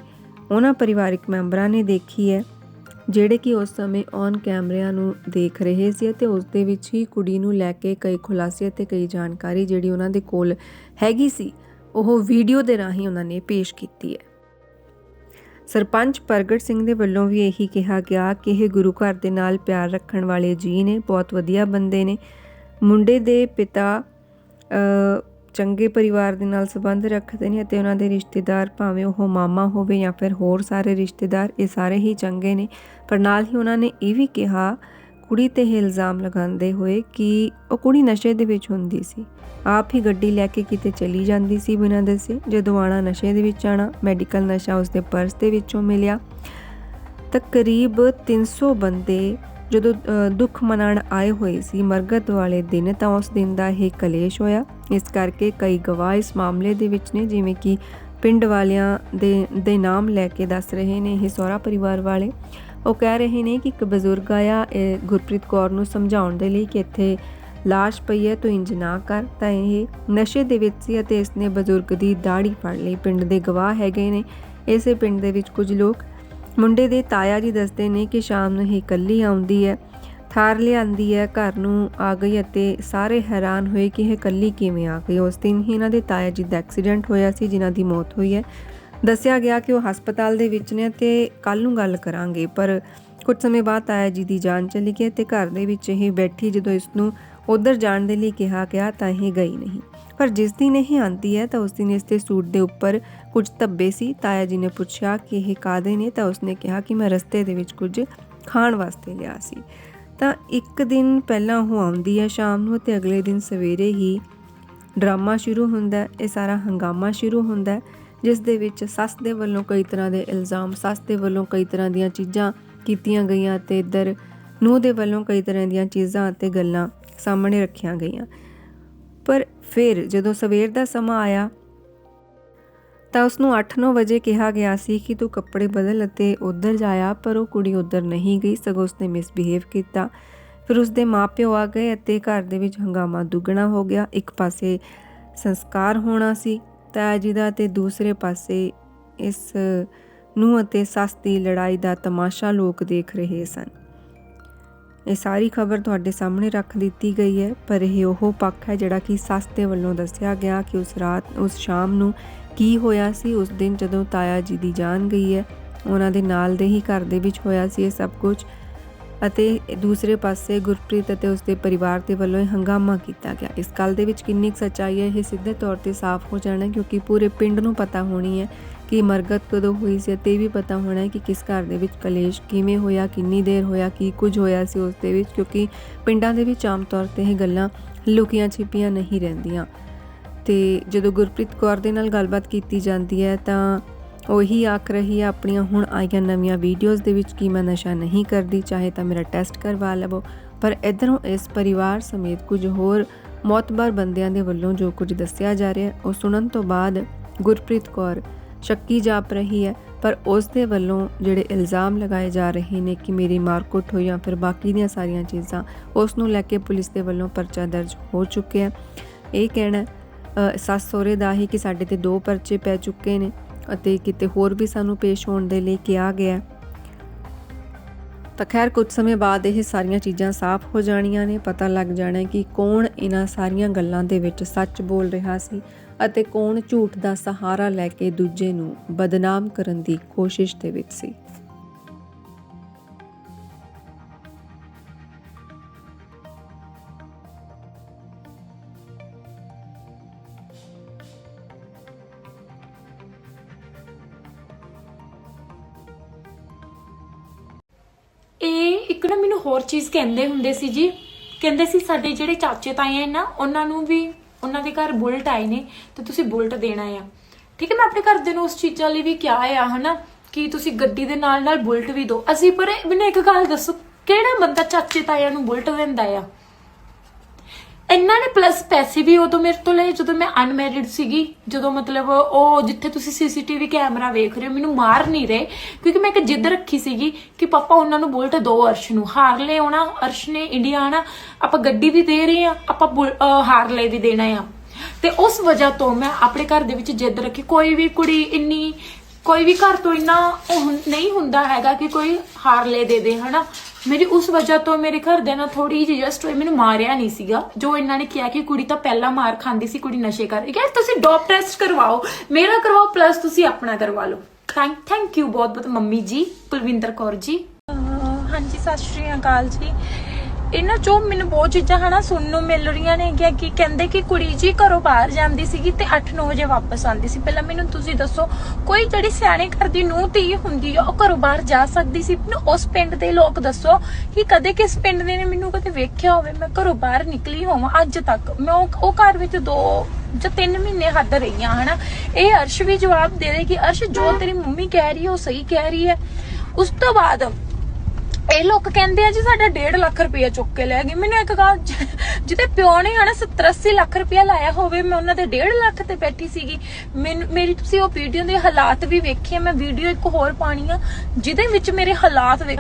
ਉਹਨਾਂ ਪਰਿਵਾਰਕ ਮੈਂਬਰਾਂ ਨੇ ਦੇਖੀ ਹੈ, ਜਿਹੜੇ ਕਿ ਉਸ ਸਮੇਂ ਔਨ ਕੈਮਰਿਆਂ ਨੂੰ ਦੇਖ ਰਹੇ ਸੀ ਅਤੇ ਉਸ ਦੇ ਵਿੱਚ ਹੀ ਕੁੜੀ ਨੂੰ ਲੈ ਕੇ ਕਈ ਖੁਲਾਸੇ ਅਤੇ ਕਈ ਜਾਣਕਾਰੀ ਜਿਹੜੀ ਉਹਨਾਂ ਦੇ ਕੋਲ ਹੈਗੀ ਸੀ, ਉਹ ਵੀਡੀਓ ਦੇ ਰਾਹੀਂ ਉਹਨਾਂ ਨੇ ਪੇਸ਼ ਕੀਤੀ ਹੈ। ਸਰਪੰਚ ਪ੍ਰਗਟ ਸਿੰਘ ਦੇ ਵੱਲੋਂ ਵੀ ਇਹੀ ਕਿਹਾ ਗਿਆ ਕਿ ਇਹ ਗੁਰੂ ਘਰ ਦੇ ਨਾਲ ਪਿਆਰ ਰੱਖਣ ਵਾਲੇ ਜੀ ਨੇ, ਬਹੁਤ ਵਧੀਆ ਬੰਦੇ ਨੇ। ਮੁੰਡੇ ਦੇ ਪਿਤਾ ਚੰਗੇ ਪਰਿਵਾਰ ਦੇ ਨਾਲ ਸੰਬੰਧ ਰੱਖਦੇ ਨੇ ਅਤੇ ਉਹਨਾਂ ਦੇ ਰਿਸ਼ਤੇਦਾਰ ਭਾਵੇਂ ਉਹ ਮਾਮਾ ਹੋਵੇ ਜਾਂ ਫਿਰ ਹੋਰ ਸਾਰੇ ਰਿਸ਼ਤੇਦਾਰ, ਇਹ ਸਾਰੇ ਹੀ ਚੰਗੇ ਨੇ। ਪਰ ਨਾਲ ਹੀ ਉਹਨਾਂ ਨੇ ਇਹ ਵੀ ਕਿਹਾ, ਕੁੜੀ ਤੇ ਇਹ ਇਲਜ਼ਾਮ ਲਗਾਉਂਦੇ ਹੋਏ ਕਿ ਉਹ ਕੁੜੀ ਨਸ਼ੇ ਦੇ ਵਿੱਚ ਹੁੰਦੀ ਸੀ। ਆਪ ਹੀ ਗੱਡੀ ਲੈ ਕੇ ਕਿਤੇ ਚਲੀ ਜਾਂਦੀ ਸੀ ਬਿਨਾਂ ਦੱਸੇ। ਜਦੋਂ ਆਣਾ ਨਸ਼ੇ ਦੇ ਵਿੱਚ ਆਣਾ, ਮੈਡੀਕਲ ਨਸ਼ਾ ਉਸਦੇ ਪਰਸ ਦੇ ਵਿੱਚੋਂ ਮਿਲਿਆ। ਤਕਰੀਬ 300 ਬੰਦੇ ਜਦੋਂ ਦੁੱਖ ਮਨਾਉਣ ਆਏ ਹੋਏ ਸੀ ਮਰਗਤ ਵਾਲੇ ਦਿਨ ਤਾਂ ਉਸ ਦਿਨ ਦਾ ਇਹ ਕਲੇਸ਼ ਹੋਇਆ। ਇਸ ਕਰਕੇ ਕਈ ਗਵਾਹ ਇਸ ਮਾਮਲੇ ਦੇ ਵਿੱਚ ਨੇ, ਜਿਵੇਂ ਕਿ ਪਿੰਡ ਵਾਲਿਆਂ ਦੇ ਦੇ ਨਾਮ ਲੈ ਕੇ ਦੱਸ ਰਹੇ ਨੇ ਇਹ ਸਹੁਰਾ ਪਰਿਵਾਰ ਵਾਲੇ। ਉਹ ਕਹਿ ਰਹੇ ਨੇ ਕਿ ਇੱਕ ਬਜ਼ੁਰਗ ਆਇਆ, ਇਹ ਗੁਰਪ੍ਰੀਤ ਕੌਰ ਨੂੰ ਸਮਝਾਉਣ ਦੇ ਲਈ ਕਿ ਇੱਥੇ ਲਾਸ਼ ਪਈ ਹੈ, ਤੂੰ ਇੰਜ ਨਾ ਕਰ। ਤਾਂ ਇਹ ਨਸ਼ੇ ਦੇ ਵਿੱਚ ਸੀ ਅਤੇ ਇਸਨੇ ਬਜ਼ੁਰਗ ਦੀ ਦਾੜੀ ਫੜ ਲਈ। ਪਿੰਡ ਦੇ ਗਵਾਹ ਹੈਗੇ ਨੇ। ਇਸੇ ਪਿੰਡ ਦੇ ਵਿੱਚ ਕੁਝ ਲੋਕ ਮੁੰਡੇ ਦੇ ਤਾਇਆ ਜੀ ਦੱਸਦੇ ਨੇ ਕਿ ਸ਼ਾਮ ਨੂੰ ਇਹ ਇਕੱਲੀ ਆਉਂਦੀ ਹੈ, ਥਾਰ ਲਿਆਂਦੀ ਹੈ, ਘਰ ਨੂੰ ਆ ਗਈ ਅਤੇ ਸਾਰੇ ਹੈਰਾਨ ਹੋਏ ਕਿ ਇਹ ਇਕੱਲੀ ਕਿਵੇਂ ਆ ਗਈ। ਉਸ ਦਿਨ ਹੀ ਇਹਨਾਂ ਦੇ ਤਾਇਆ ਜੀ ਦਾ ਐਕਸੀਡੈਂਟ ਹੋਇਆ ਸੀ, ਜਿਨ੍ਹਾਂ ਦੀ ਮੌਤ ਹੋਈ ਹੈ। ਦੱਸਿਆ ਗਿਆ ਕਿ ਉਹ ਹਸਪਤਾਲ ਦੇ ਵਿੱਚ ਨੇ ਤੇ ਕੱਲ ਨੂੰ ਗੱਲ ਕਰਾਂਗੇ, ਪਰ ਕੁਝ ਸਮੇਂ ਬਾਅਦ ਤਾਇਆ ਜੀ ਦੀ ਜਾਨ ਚਲੀ ਗਈ ਤੇ ਘਰ ਦੇ ਵਿੱਚ ਇਹ ਬੈਠੀ ਜਦੋਂ ਇਸ ਨੂੰ ਉਧਰ ਜਾਣ ਦੇ ਲਈ ਕਿਹਾ ਗਿਆ ਤਾਂ ਇਹ ਗਈ ਨਹੀਂ। ਪਰ ਜਿਸ ਦਿਨ ਇਹ ਆਂਦੀ ਹੈ ਤਾਂ ਉਸ ਦਿਨ ਇਸ ਦੇ ਸੂਟ ਦੇ ਉੱਪਰ ਕੁਝ ਧੱਬੇ ਸੀ। ਤਾਇਆ ਜੀ ਨੇ ਪੁੱਛਿਆ ਕਿ ਇਹ ਕਾਦੇ ਨੇ? ਤਾਂ ਉਸਨੇ ਕਿਹਾ ਕਿ ਮੈਂ ਰਸਤੇ ਦੇ ਵਿੱਚ ਕੁਝ ਖਾਣ ਵਾਸਤੇ ਲਿਆ ਸੀ। ਤਾਂ ਇੱਕ ਦਿਨ ਪਹਿਲਾਂ ਉਹ ਆਉਂਦੀ ਹੈ ਸ਼ਾਮ ਨੂੰ ਤੇ ਅਗਲੇ ਦਿਨ ਸਵੇਰੇ ਹੀ ਡਰਾਮਾ ਸ਼ੁਰੂ ਹੁੰਦਾ ਇਹ ਸਾਰਾ ਹੰਗਾਮਾ ਸ਼ੁਰੂ ਹੁੰਦਾ ਜਿਸ ਦੇ ਵਿੱਚ ਸੱਸ ਦੇ ਵੱਲੋਂ ਕਈ ਤਰ੍ਹਾਂ ਦੇ ਇਲਜ਼ਾਮ, ਸੱਸ ਦੇ ਵੱਲੋਂ ਕਈ ਤਰ੍ਹਾਂ ਦੀਆਂ ਚੀਜ਼ਾਂ ਕੀਤੀਆਂ ਗਈਆਂ ਤੇ ਇੱਧਰ ਨੂੰਹ ਦੇ ਵੱਲੋਂ ਕਈ ਤਰ੍ਹਾਂ ਦੀਆਂ ਚੀਜ਼ਾਂ ਅਤੇ ਗੱਲਾਂ ਸਾਹਮਣੇ ਰੱਖੀਆਂ ਗਈਆਂ। ਪਰ ਫਿਰ ਜਦੋਂ ਸਵੇਰ ਦਾ ਸਮਾਂ ਆਇਆ ਤਾਂ ਉਸ ਨੂੰ 8-9 ਵਜੇ ਕਿਹਾ ਗਿਆ ਸੀ ਕਿ ਤੂੰ ਕੱਪੜੇ ਬਦਲ ਅਤੇ ਉੱਧਰ ਜਾਇਆ ਪਰ ਉਹ ਕੁੜੀ ਉੱਧਰ ਨਹੀਂ ਗਈ, ਸਗੋਂ ਉਸਨੇ ਮਿਸਬਿਹੇਵ ਕੀਤਾ। ਫਿਰ ਉਸਦੇ ਮਾਪਿਓ ਆ ਗਏ ਅਤੇ ਘਰ ਦੇ ਵਿੱਚ ਹੰਗਾਮਾ ਦੁੱਗਣਾ ਹੋ ਗਿਆ। ਇੱਕ ਪਾਸੇ ਸੰਸਕਾਰ ਹੋਣਾ ਸੀ ਤਾਇਆ ਜੀ ਦਾ ਤੇ ਦੂਸਰੇ ਪਾਸੇ ਇਸ ਨੂੰ ਅਤੇ ਸੱਸ ਦੀ ਲੜਾਈ ਦਾ ਤਮਾਸ਼ਾ ਲੋਕ ਦੇਖ ਰਹੇ ਸਨ। ਇਹ ਸਾਰੀ ਖਬਰ ਤੁਹਾਡੇ ਸਾਹਮਣੇ ਰੱਖ ਦਿੱਤੀ ਗਈ ਹੈ, ਪਰ ਇਹ ਉਹ ਪੱਖ ਹੈ ਜਿਹੜਾ ਕਿ ਸੱਸ ਦੇ ਵੱਲੋਂ ਦੱਸਿਆ ਗਿਆ ਕਿ ਉਸ ਰਾਤ, ਉਸ ਸ਼ਾਮ ਨੂੰ ਕੀ ਹੋਇਆ ਸੀ, ਉਸ ਦਿਨ ਜਦੋਂ ਤਾਇਆ ਜੀ ਦੀ ਜਾਨ ਗਈ ਹੈ, ਉਹਨਾਂ ਦੇ ਨਾਲ ਦੇ ਹੀ ਘਰ ਦੇ ਵਿੱਚ ਹੋਇਆ ਸੀ ਇਹ ਸਭ ਕੁਝ ਅਤੇ ਦੂਸਰੇ ਪਾਸੇ ਗੁਰਪ੍ਰੀਤ ਅਤੇ ਉਸਦੇ ਪਰਿਵਾਰ ਦੇ ਵੱਲੋਂ ਇਹ ਹੰਗਾਮਾ ਕੀਤਾ ਗਿਆ। ਇਸ ਗੱਲ ਦੇ ਵਿੱਚ ਕਿੰਨੀ ਕੁ ਸੱਚਾਈ ਹੈ, ਇਹ ਸਿੱਧੇ ਤੌਰ ਤੇ ਸਾਫ਼ ਹੋ ਜਾਣਾ ਕਿਉਂਕਿ ਪੂਰੇ ਪਿੰਡ ਨੂੰ ਪਤਾ ਹੋਣੀ ਹੈ ਕਿ ਮਰਗਤ ਕਦੋਂ ਹੋਈ ਸੀ ਅਤੇ ਇਹ ਵੀ ਪਤਾ ਹੋਣਾ ਹੈ ਕਿ ਕਿਸ ਘਰ ਦੇ ਵਿੱਚ ਕਲੇਸ਼ ਕਿਵੇਂ ਹੋਇਆ, ਕਿੰਨੀ ਦੇਰ ਹੋਇਆ, ਕੀ ਕੁਝ ਹੋਇਆ ਸੀ ਉਸ ਦੇ ਵਿੱਚ, ਕਿਉਂਕਿ ਪਿੰਡਾਂ ਦੇ ਵਿੱਚ ਆਮ ਤੌਰ ਤੇ ਇਹ ਗੱਲਾਂ ਲੁਕੀਆਂ ਛਿਪੀਆਂ ਨਹੀਂ ਰਹਿੰਦੀਆਂ। ਤੇ ਜਦੋਂ ਗੁਰਪ੍ਰੀਤ ਕੌਰ ਦੇ ਨਾਲ ਗੱਲਬਾਤ ਕੀਤੀ ਜਾਂਦੀ ਹੈ ਤਾਂ ਉਹੀ ਆਖ ਰਹੀ ਹੈ, ਆਪਣੀਆਂ ਹੁਣ ਆਈਆਂ ਨਵੀਆਂ ਵੀਡੀਓਜ਼ ਦੇ ਵਿੱਚ ਕਿ ਮੈਂ ਨਸ਼ਾ ਨਹੀਂ ਕਰਦੀ, ਚਾਹੇ ਤਾਂ ਮੇਰਾ ਟੈਸਟ ਕਰਵਾ ਲਵੋ। ਪਰ ਇਧਰੋਂ ਇਸ ਪਰਿਵਾਰ ਸਮੇਤ ਕੁਝ ਹੋਰ ਮੌਤਬਰ ਬੰਦਿਆਂ ਦੇ ਵੱਲੋਂ ਜੋ ਕੁਝ ਦੱਸਿਆ ਜਾ ਰਿਹਾ ਉਹ ਸੁਣਨ ਤੋਂ ਬਾਅਦ ਗੁਰਪ੍ਰੀਤ ਕੌਰ ਸ਼ੱਕੀ ਜਾਪ ਰਹੀ ਹੈ, ਪਰ ਉਸ ਦੇ ਵੱਲੋਂ ਜਿਹੜੇ ਇਲਜ਼ਾਮ ਲਗਾਏ ਜਾ ਰਹੇ ਨੇ ਕਿ ਮੇਰੀ ਮਾਰਕੁੱਟ ਹੋਈ ਜਾਂ ਫਿਰ ਬਾਕੀ ਦੀਆਂ ਸਾਰੀਆਂ ਚੀਜ਼ਾਂ, ਉਸ ਨੂੰ ਲੈ ਕੇ ਪੁਲਿਸ ਦੇ ਵੱਲੋਂ ਪਰਚਾ ਦਰਜ ਹੋ ਚੁੱਕਿਆ ਇਹ ਕਹਿਣਾ ਸੱਸ ਸਹੁਰੇ ਦਾ ਹੀ ਕਿ ਸਾਡੇ ਤੇ ਦੋ ਪਰਚੇ ਪੈ ਚੁੱਕੇ ਨੇ ਅਤੇ ਕਿਤੇ ਹੋਰ ਵੀ ਸਾਨੂੰ ਪੇਸ਼ ਹੋਣ ਦੇ ਲਈ ਕਿਹਾ ਗਿਆ ਤਾਂ ਖੈਰ, ਕੁਝ ਸਮੇਂ ਬਾਅਦ ਇਹ ਸਾਰੀਆਂ ਚੀਜ਼ਾਂ ਸਾਫ਼ ਹੋ ਜਾਣੀਆਂ ਨੇ। ਪਤਾ ਲੱਗ ਜਾਣਾ ਕਿ ਕੌਣ ਇਹਨਾਂ ਸਾਰੀਆਂ ਗੱਲਾਂ ਦੇ ਵਿੱਚ ਸੱਚ ਬੋਲ ਰਿਹਾ ਸੀ। ਅਤੇ ਕੌਣ ਝੂਠ ਦਾ ਸਹਾਰਾ ਲੈ ਕੇ ਦੂਜੇ ਨੂੰ ਬਦਨਾਮ ਕਰਨ ਦੀ ਕੋਸ਼ਿਸ਼ ਦੇ ਵਿੱਚ ਸੀ। ਇਹ ਇੱਕ ਨਾ ਮੈਨੂੰ ਹੋਰ ਚੀਜ਼ ਕਹਿੰਦੇ ਹੁੰਦੇ ਸੀ ਜੀ। ਕਹਿੰਦੇ ਸੀ ਸਾਡੇ ਜਿਹੜੇ ਚਾਚੇ ਤਾਏ ਨਾ, ਉਹਨਾਂ ਨੂੰ ਵੀ ਉਹਨਾਂ ਦੇ ਘਰ ਬੁਲਟ ਆਏ ਨੇ ਤੇ ਤੁਸੀਂ ਬੁਲਟ ਦੇਣਾ ਆ। ਠੀਕ ਹੈ, ਮੈਂ ਆਪਣੇ ਘਰਦੇ ਨੂੰ ਉਸ ਚੀਜ਼ਾਂ ਲਈ ਵੀ ਕਿਹਾ ਆ, ਹਨਾ, ਕਿ ਤੁਸੀਂ ਗੱਡੀ ਦੇ ਨਾਲ ਨਾਲ ਬੁਲਟ ਵੀ ਦਿਓ। ਅਸੀਂ ਪਰ ਮੈਨੂੰ ਇੱਕ ਗੱਲ ਦੱਸੋ, ਕਿਹੜਾ ਬੰਦਾ ਚਾਚੇ ਤਾਇਆਂ ਨੂੰ ਬੁਲਟ ਦਿੰਦਾ ਆ? ਇਹਨਾਂ ਨੇ ਪਲੱਸ ਪੈਸੇ ਵੀ ਉਦੋਂ ਮੇਰੇ ਤੋਂ ਲਏ, ਜਦੋਂ ਮੈਂ ਅਨਮੈਰਿਡ ਸੀਗੀ, ਜਦੋਂ ਮਤਲਬ ਉਹ ਜਿੱਥੇ ਤੁਸੀਂ ਸੀਸੀਟੀਵੀ ਕੈਮਰਾ ਵੇਖ ਰਹੇ ਹੋ, ਮੈਨੂੰ ਮਾਰ ਨਹੀਂ ਰਹੇ, ਕਿਉਂਕਿ ਮੈਂ ਇੱਕ ਜਿੱਦ ਰੱਖੀ ਸੀਗੀ ਕਿ ਪਾਪਾ ਉਹਨਾਂ ਨੂੰ ਬੁਲਟ ਦੋ ਅਰਸ਼ ਨੂੰ, ਹਾਰਲੇ ਆਉਣਾ, ਅਰਸ਼ ਨੇ ਇੰਡੀਆ ਆਣਾ, ਆਪਾਂ ਗੱਡੀ ਵੀ ਦੇ ਰਹੇ ਆ ਆਪਾਂ ਬੁਲ- ਹਾਰਲੇ ਵੀ ਦੇਣਾ ਆ। ਤੇ ਉਸ ਵਜ੍ਹਾ ਤੋਂ ਮੈਂ ਆਪਣੇ ਘਰ ਦੇ ਵਿੱਚ ਜਿੱਦ ਰੱਖੀ, ਕੋਈ ਵੀ ਕੁੜੀ ਇੰਨੀ ਕੋਈ ਵੀ ਘਰ ਤੋਂ ਇੰਨਾ ਉਹ ਨਹੀਂ ਹੁੰਦਾ ਹੈਗਾ ਕਿ ਕੋਈ ਹਾਰਲੇ ਦੇ ਦੇ, ਹਨਾ? ਮੇਰੀ ਉਸ ਵਜ੍ਹਾ ਤੋਂ ਮੇਰੇ ਘਰਦਿਆਂ ਨਾਲ ਥੋੜੀ ਜਿਹੀ ਜਸਟ ਹੋਈ ਮੈਨੂੰ ਮਾਰਿਆ ਨਹੀਂ ਸੀਗਾ। ਜੋ ਇਹਨਾਂ ਨੇ ਕਿਹਾ ਕਿ ਕੁੜੀ ਤਾਂ ਪਹਿਲਾਂ ਮਾਰ ਖਾਂਦੀ ਸੀ, ਕੁੜੀ ਨਸ਼ੇ ਕਰ ਰਹੀ ਹੈ ਤੁਸੀਂ ਡੋਪ ਟੈਸਟ ਕਰਵਾਓ, ਮੇਰਾ ਕਰਵਾਓ ਪਲੱਸ ਤੁਸੀਂ ਆਪਣਾ ਕਰਵਾ ਲਓ। ਥੈਂਕ ਥੈਂਕ ਯੂ ਬਹੁਤ ਬਹੁਤ ਮੰਮੀ ਜੀ, ਕੁਲਵਿੰਦਰ ਕੌਰ ਜੀ। ਹਾਂਜੀ, ਸਤਿ ਸ਼੍ਰੀ ਅਕਾਲ ਜੀ। ਇਹਨਾਂ ਚੋਂ ਮੈਨੂੰ ਬਹੁਤ ਚੀਜ਼ਾਂ ਹਨਾ ਸੁਣਨ ਨੂੰ ਮਿਲ ਰਹੀਆਂ ਨੇ ਕਿ ਕਹਿੰਦੇ ਕਿ ਕੁੜੀ ਜੀ ਘਰੋਂ ਬਾਹਰ ਜਾਂਦੀ ਸੀਗੀ ਤੇ 8-9 ਵਜੇ ਵਾਪਸ ਆਉਂਦੀ ਸੀ। ਪਹਿਲਾਂ ਮੈਨੂੰ ਤੁਸੀਂ ਦੱਸੋ, ਕੋਈ ਜਿਹੜੀ ਸਿਆਣੇ ਘਰ ਦੀ ਨੂੰਹ ਧੀ ਹੁੰਦੀ ਆ, ਉਹ ਘਰੋਂ ਬਾਹਰ ਜਾ ਸਕਦੀ ਸੀ? ਮੈਨੂੰ ਉਸ ਪਿੰਡ ਦੇ ਲੋਕ ਦੱਸੋ ਕਿ ਕਦੇ ਕਿਸ ਪਿੰਡ ਦੇ ਨੇ ਮੈਨੂੰ ਕਦੇ ਵੇਖਿਆ ਹੋਵੇ, ਮੈਂ ਘਰੋਂ ਬਾਹਰ ਨਿਕਲੀ ਹੋਵਾਂ ਅੱਜ ਤੱਕ। ਮੈਂ ਉਹ ਘਰ ਵਿੱਚ ਦੋ ਜਾਂ 3 ਮਹੀਨੇ ਹੱਦ ਰਹੀ ਹਾਂ ਹਨਾ। ਇਹ ਅਰਸ਼ ਵੀ ਜਵਾਬ ਦੇ ਦੇ ਕਿ, ਅਰਸ਼, ਜੋ ਤੇਰੀ ਮੰਮੀ ਕਹਿ ਰਹੀ ਹੈ, ਉਹ ਸਹੀ ਕਹਿ ਰਹੀ ਹੈ। ਉਸ ਤੋਂ ਬਾਅਦ ਇਹ ਲੋਕ ਕਹਿੰਦੇ ਆ ਜੀ ਸਾਡਾ 1.5 ਲੱਖ ਰੁਪਇਆ ਚੁੱਕ ਕੇ ਲੈ ਗਏ ਮੈਨੂੰ ਇੱਕ ਗੱਲ ਜਿਹਦੇ ਪਿਓ ਨੇ ਹਨਾ 70 ਲੱਖ ਰੁਪਇਆ ਲਾਇਆ ਹੋਵੇ ਮੈਂ ਉਹਨਾਂ ਦੇ 1.5 ਲੱਖ ਤੇ ਬੈਠੀ ਸੀਗੀ ਮੇਰੀ ਤੁਸੀਂ ਉਹ ਵੀਡੀਓ ਦੇ ਹਾਲਾਤ ਵੀ ਵੇਖੇ ਆ, ਮੈਂ ਵੀਡੀਓ ਇੱਕ ਹੋਰ ਪਾਣੀ ਆ ਜਿਹਦੇ ਵਿੱਚ ਮੇਰੇ ਹਾਲਾਤ ਵੇਖ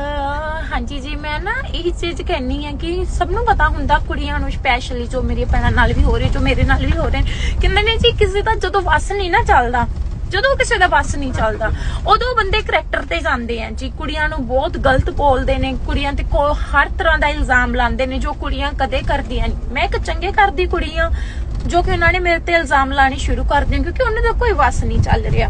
ਹਾਂਜੀ ਜੀ ਮੈਂ ਨਾ ਇਹ ਚੀਜ਼ ਕਹਿਣੀ ਆ ਕਿ ਸਭ ਨੂੰ ਪਤਾ ਹੁੰਦਾ ਕੁੜੀਆਂ ਨੂੰ ਸਪੈਸ਼ਲੀ ਜੋ ਮੇਰੀ ਭੈਣਾਂ ਨਾਲ ਵੀ ਹੋ ਰਹੇ ਜੋ ਮੇਰੇ ਨਾਲ ਵੀ ਹੋ ਰਹੇ ਨੇ। ਕਹਿੰਦੇ ਨੇ ਜੀ ਕਿਸੇ ਦਾ ਜਦੋਂ ਵਸ ਨਹੀਂ ਨਾ ਚੱਲਦਾ ਜਦੋਂ ਕਿਸੇ ਦਾ ਬਸ ਨਹੀਂ ਚੱਲਦਾ, ਉਦੋਂ ਬੰਦੇ ਕਰੈਕਟਰ ਤੇ ਜਾਂਦੇ ਆ ਜੀ। ਕੁੜੀਆਂ ਨੂੰ ਬਹੁਤ ਗਲਤ ਬੋਲਦੇ ਨੇ, ਕੁੜੀਆਂ ਤੇ ਕੋ ਹਰ ਤਰ੍ਹਾਂ ਦਾ ਇਲਜ਼ਾਮ ਲਾਉਂਦੇ ਨੇ ਜੋ ਕੁੜੀਆਂ ਕਦੇ ਕਰਦੀਆਂ ਨਹੀਂ। ਮੈਂ ਇੱਕ ਚੰਗੇ ਘਰ ਦੀ ਕੁੜੀ ਆ ਜੋ ਕਿ ਉਹਨਾਂ ਨੇ ਮੇਰੇ ਤੇ ਇਲਜ਼ਾਮ ਲਾਣੇ ਸ਼ੁਰੂ ਕਰ ਦਿੱਤੇ, ਕਿਉਂਕਿ ਉਹਨਾਂ ਦਾ ਕੋਈ ਵਸ ਨਹੀਂ ਚੱਲ ਰਿਹਾ।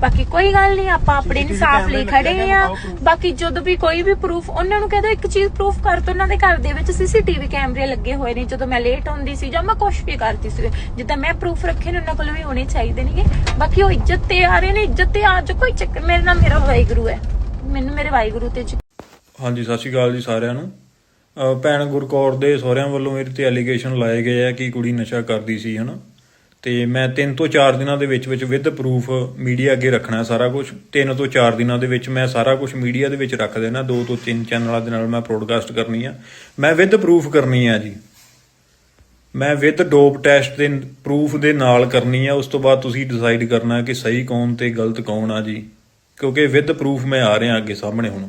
ਬਾਕੀ ਕੋਈ ਗੱਲ ਨਹੀਂ ਆਪਾਂ ਆਪਣੇ ਇਨਸਾਫ ਲਈ ਖੜੇ ਆ ਬਾਕੀ ਜਦੋਂ ਵੀ ਕੋਈ ਵੀ ਪ੍ਰੂਫ ਉਹਨਾਂ ਨੂੰ ਕਹਦੋ ਇੱਕ ਚੀਜ਼ ਪ੍ਰੂਫ ਕਰ ਦੋ ਉਹਨਾਂ ਦੇ ਘਰ ਦੇ ਵਿੱਚ ਸੀਸੀਟੀਵੀ ਕੈਮਰੇ ਲੱਗੇ ਹੋਏ ਨੇ। ਜਦੋਂ ਮੈਂ ਲੇਟ ਹੁੰਦੀ ਸੀ ਜਾਂ ਮੈਂ ਕੁਝ ਵੀ ਕਰਦੀ ਸੀ ਜਿੱਦਾਂ ਮੈਂ ਪ੍ਰੂਫ ਰੱਖੇ ਨੇ ਉਹਨਾਂ ਕੋਲ ਵੀ ਹੋਣੇ ਚਾਹੀਦੇ ਨੇਗੇ। ਬਾਕੀ ਉਹ ਇੱਜ਼ਤ ਤੇ ਆ ਰਹੇ ਨੇ ਇੱਜ਼ਤ ਤੇ ਆ ਜੋ ਕੋਈ ਚੱਕਰ ਮੇਰੇ ਨਾਲ ਮੇਰਾ ਵਾਹਿਗੁਰੂ ਹੈ। ਮੈਨੂੰ ਮੇਰੇ ਵਾਹਿਗੁਰੂ ਤੇ ਹਾਂਜੀ ਸਤਿ ਸ਼੍ਰੀ ਅਕਾਲ ਜੀ ਸਾਰਿਆਂ ਨੂੰ। ਭੈਣ ਗੁਰਕੌਰ ਦੇ ਸਹੁਰਿਆਂ ਵੱਲੋਂ ਮੇਰੇ ਤੇ ਐਲੀਗੇਸ਼ਨ ਲਾਏ ਗਏ ਆ ਕਿ ਕੁੜੀ ਨਸ਼ਾ ਕਰਦੀ ਸੀ ਹਨਾ? ਤੇ ਮੈਂ 3 ਤੋਂ 4 ਦਿਨਾਂ ਦੇ ਵਿੱਚ ਵਿੱਚ ਵਿਦ ਪ੍ਰੂਫ ਮੀਡੀਆ ਅੱਗੇ ਰੱਖਣਾ ਸਾਰਾ ਕੁਝ 3 ਤੋਂ 4 ਦਿਨਾਂ ਦੇ ਵਿੱਚ ਮੈਂ ਸਾਰਾ ਕੁਝ ਮੀਡੀਆ ਦੇ ਵਿੱਚ ਰੱਖ ਦੇਣਾ। 2 ਤੋਂ 3 ਚੈਨਲਾਂ ਦੇ ਨਾਲ ਮੈਂ ਪ੍ਰੋਡਕਾਸਟ ਕਰਨੀ ਆ। ਮੈਂ ਵਿਦ ਪ੍ਰੂਫ ਕਰਨੀ ਆ ਜੀ। ਮੈਂ ਵਿਦ ਡੋਪ ਟੈਸਟ ਦੇ ਪ੍ਰੂਫ ਦੇ ਨਾਲ ਕਰਨੀ ਆ। ਉਸ ਤੋਂ ਬਾਅਦ ਤੁਸੀਂ ਡਿਸਾਈਡ ਕਰਨਾ ਕਿ ਸਹੀ ਕੌਣ ਤੇ ਗਲਤ ਕੌਣ ਆ ਜੀ। ਕਿਉਂਕਿ ਵਿਦ ਪ੍ਰੂਫ ਮੈਂ ਆ ਰਿਹਾ ਅੱਗੇ ਸਾਹਮਣੇ ਹੁਣ।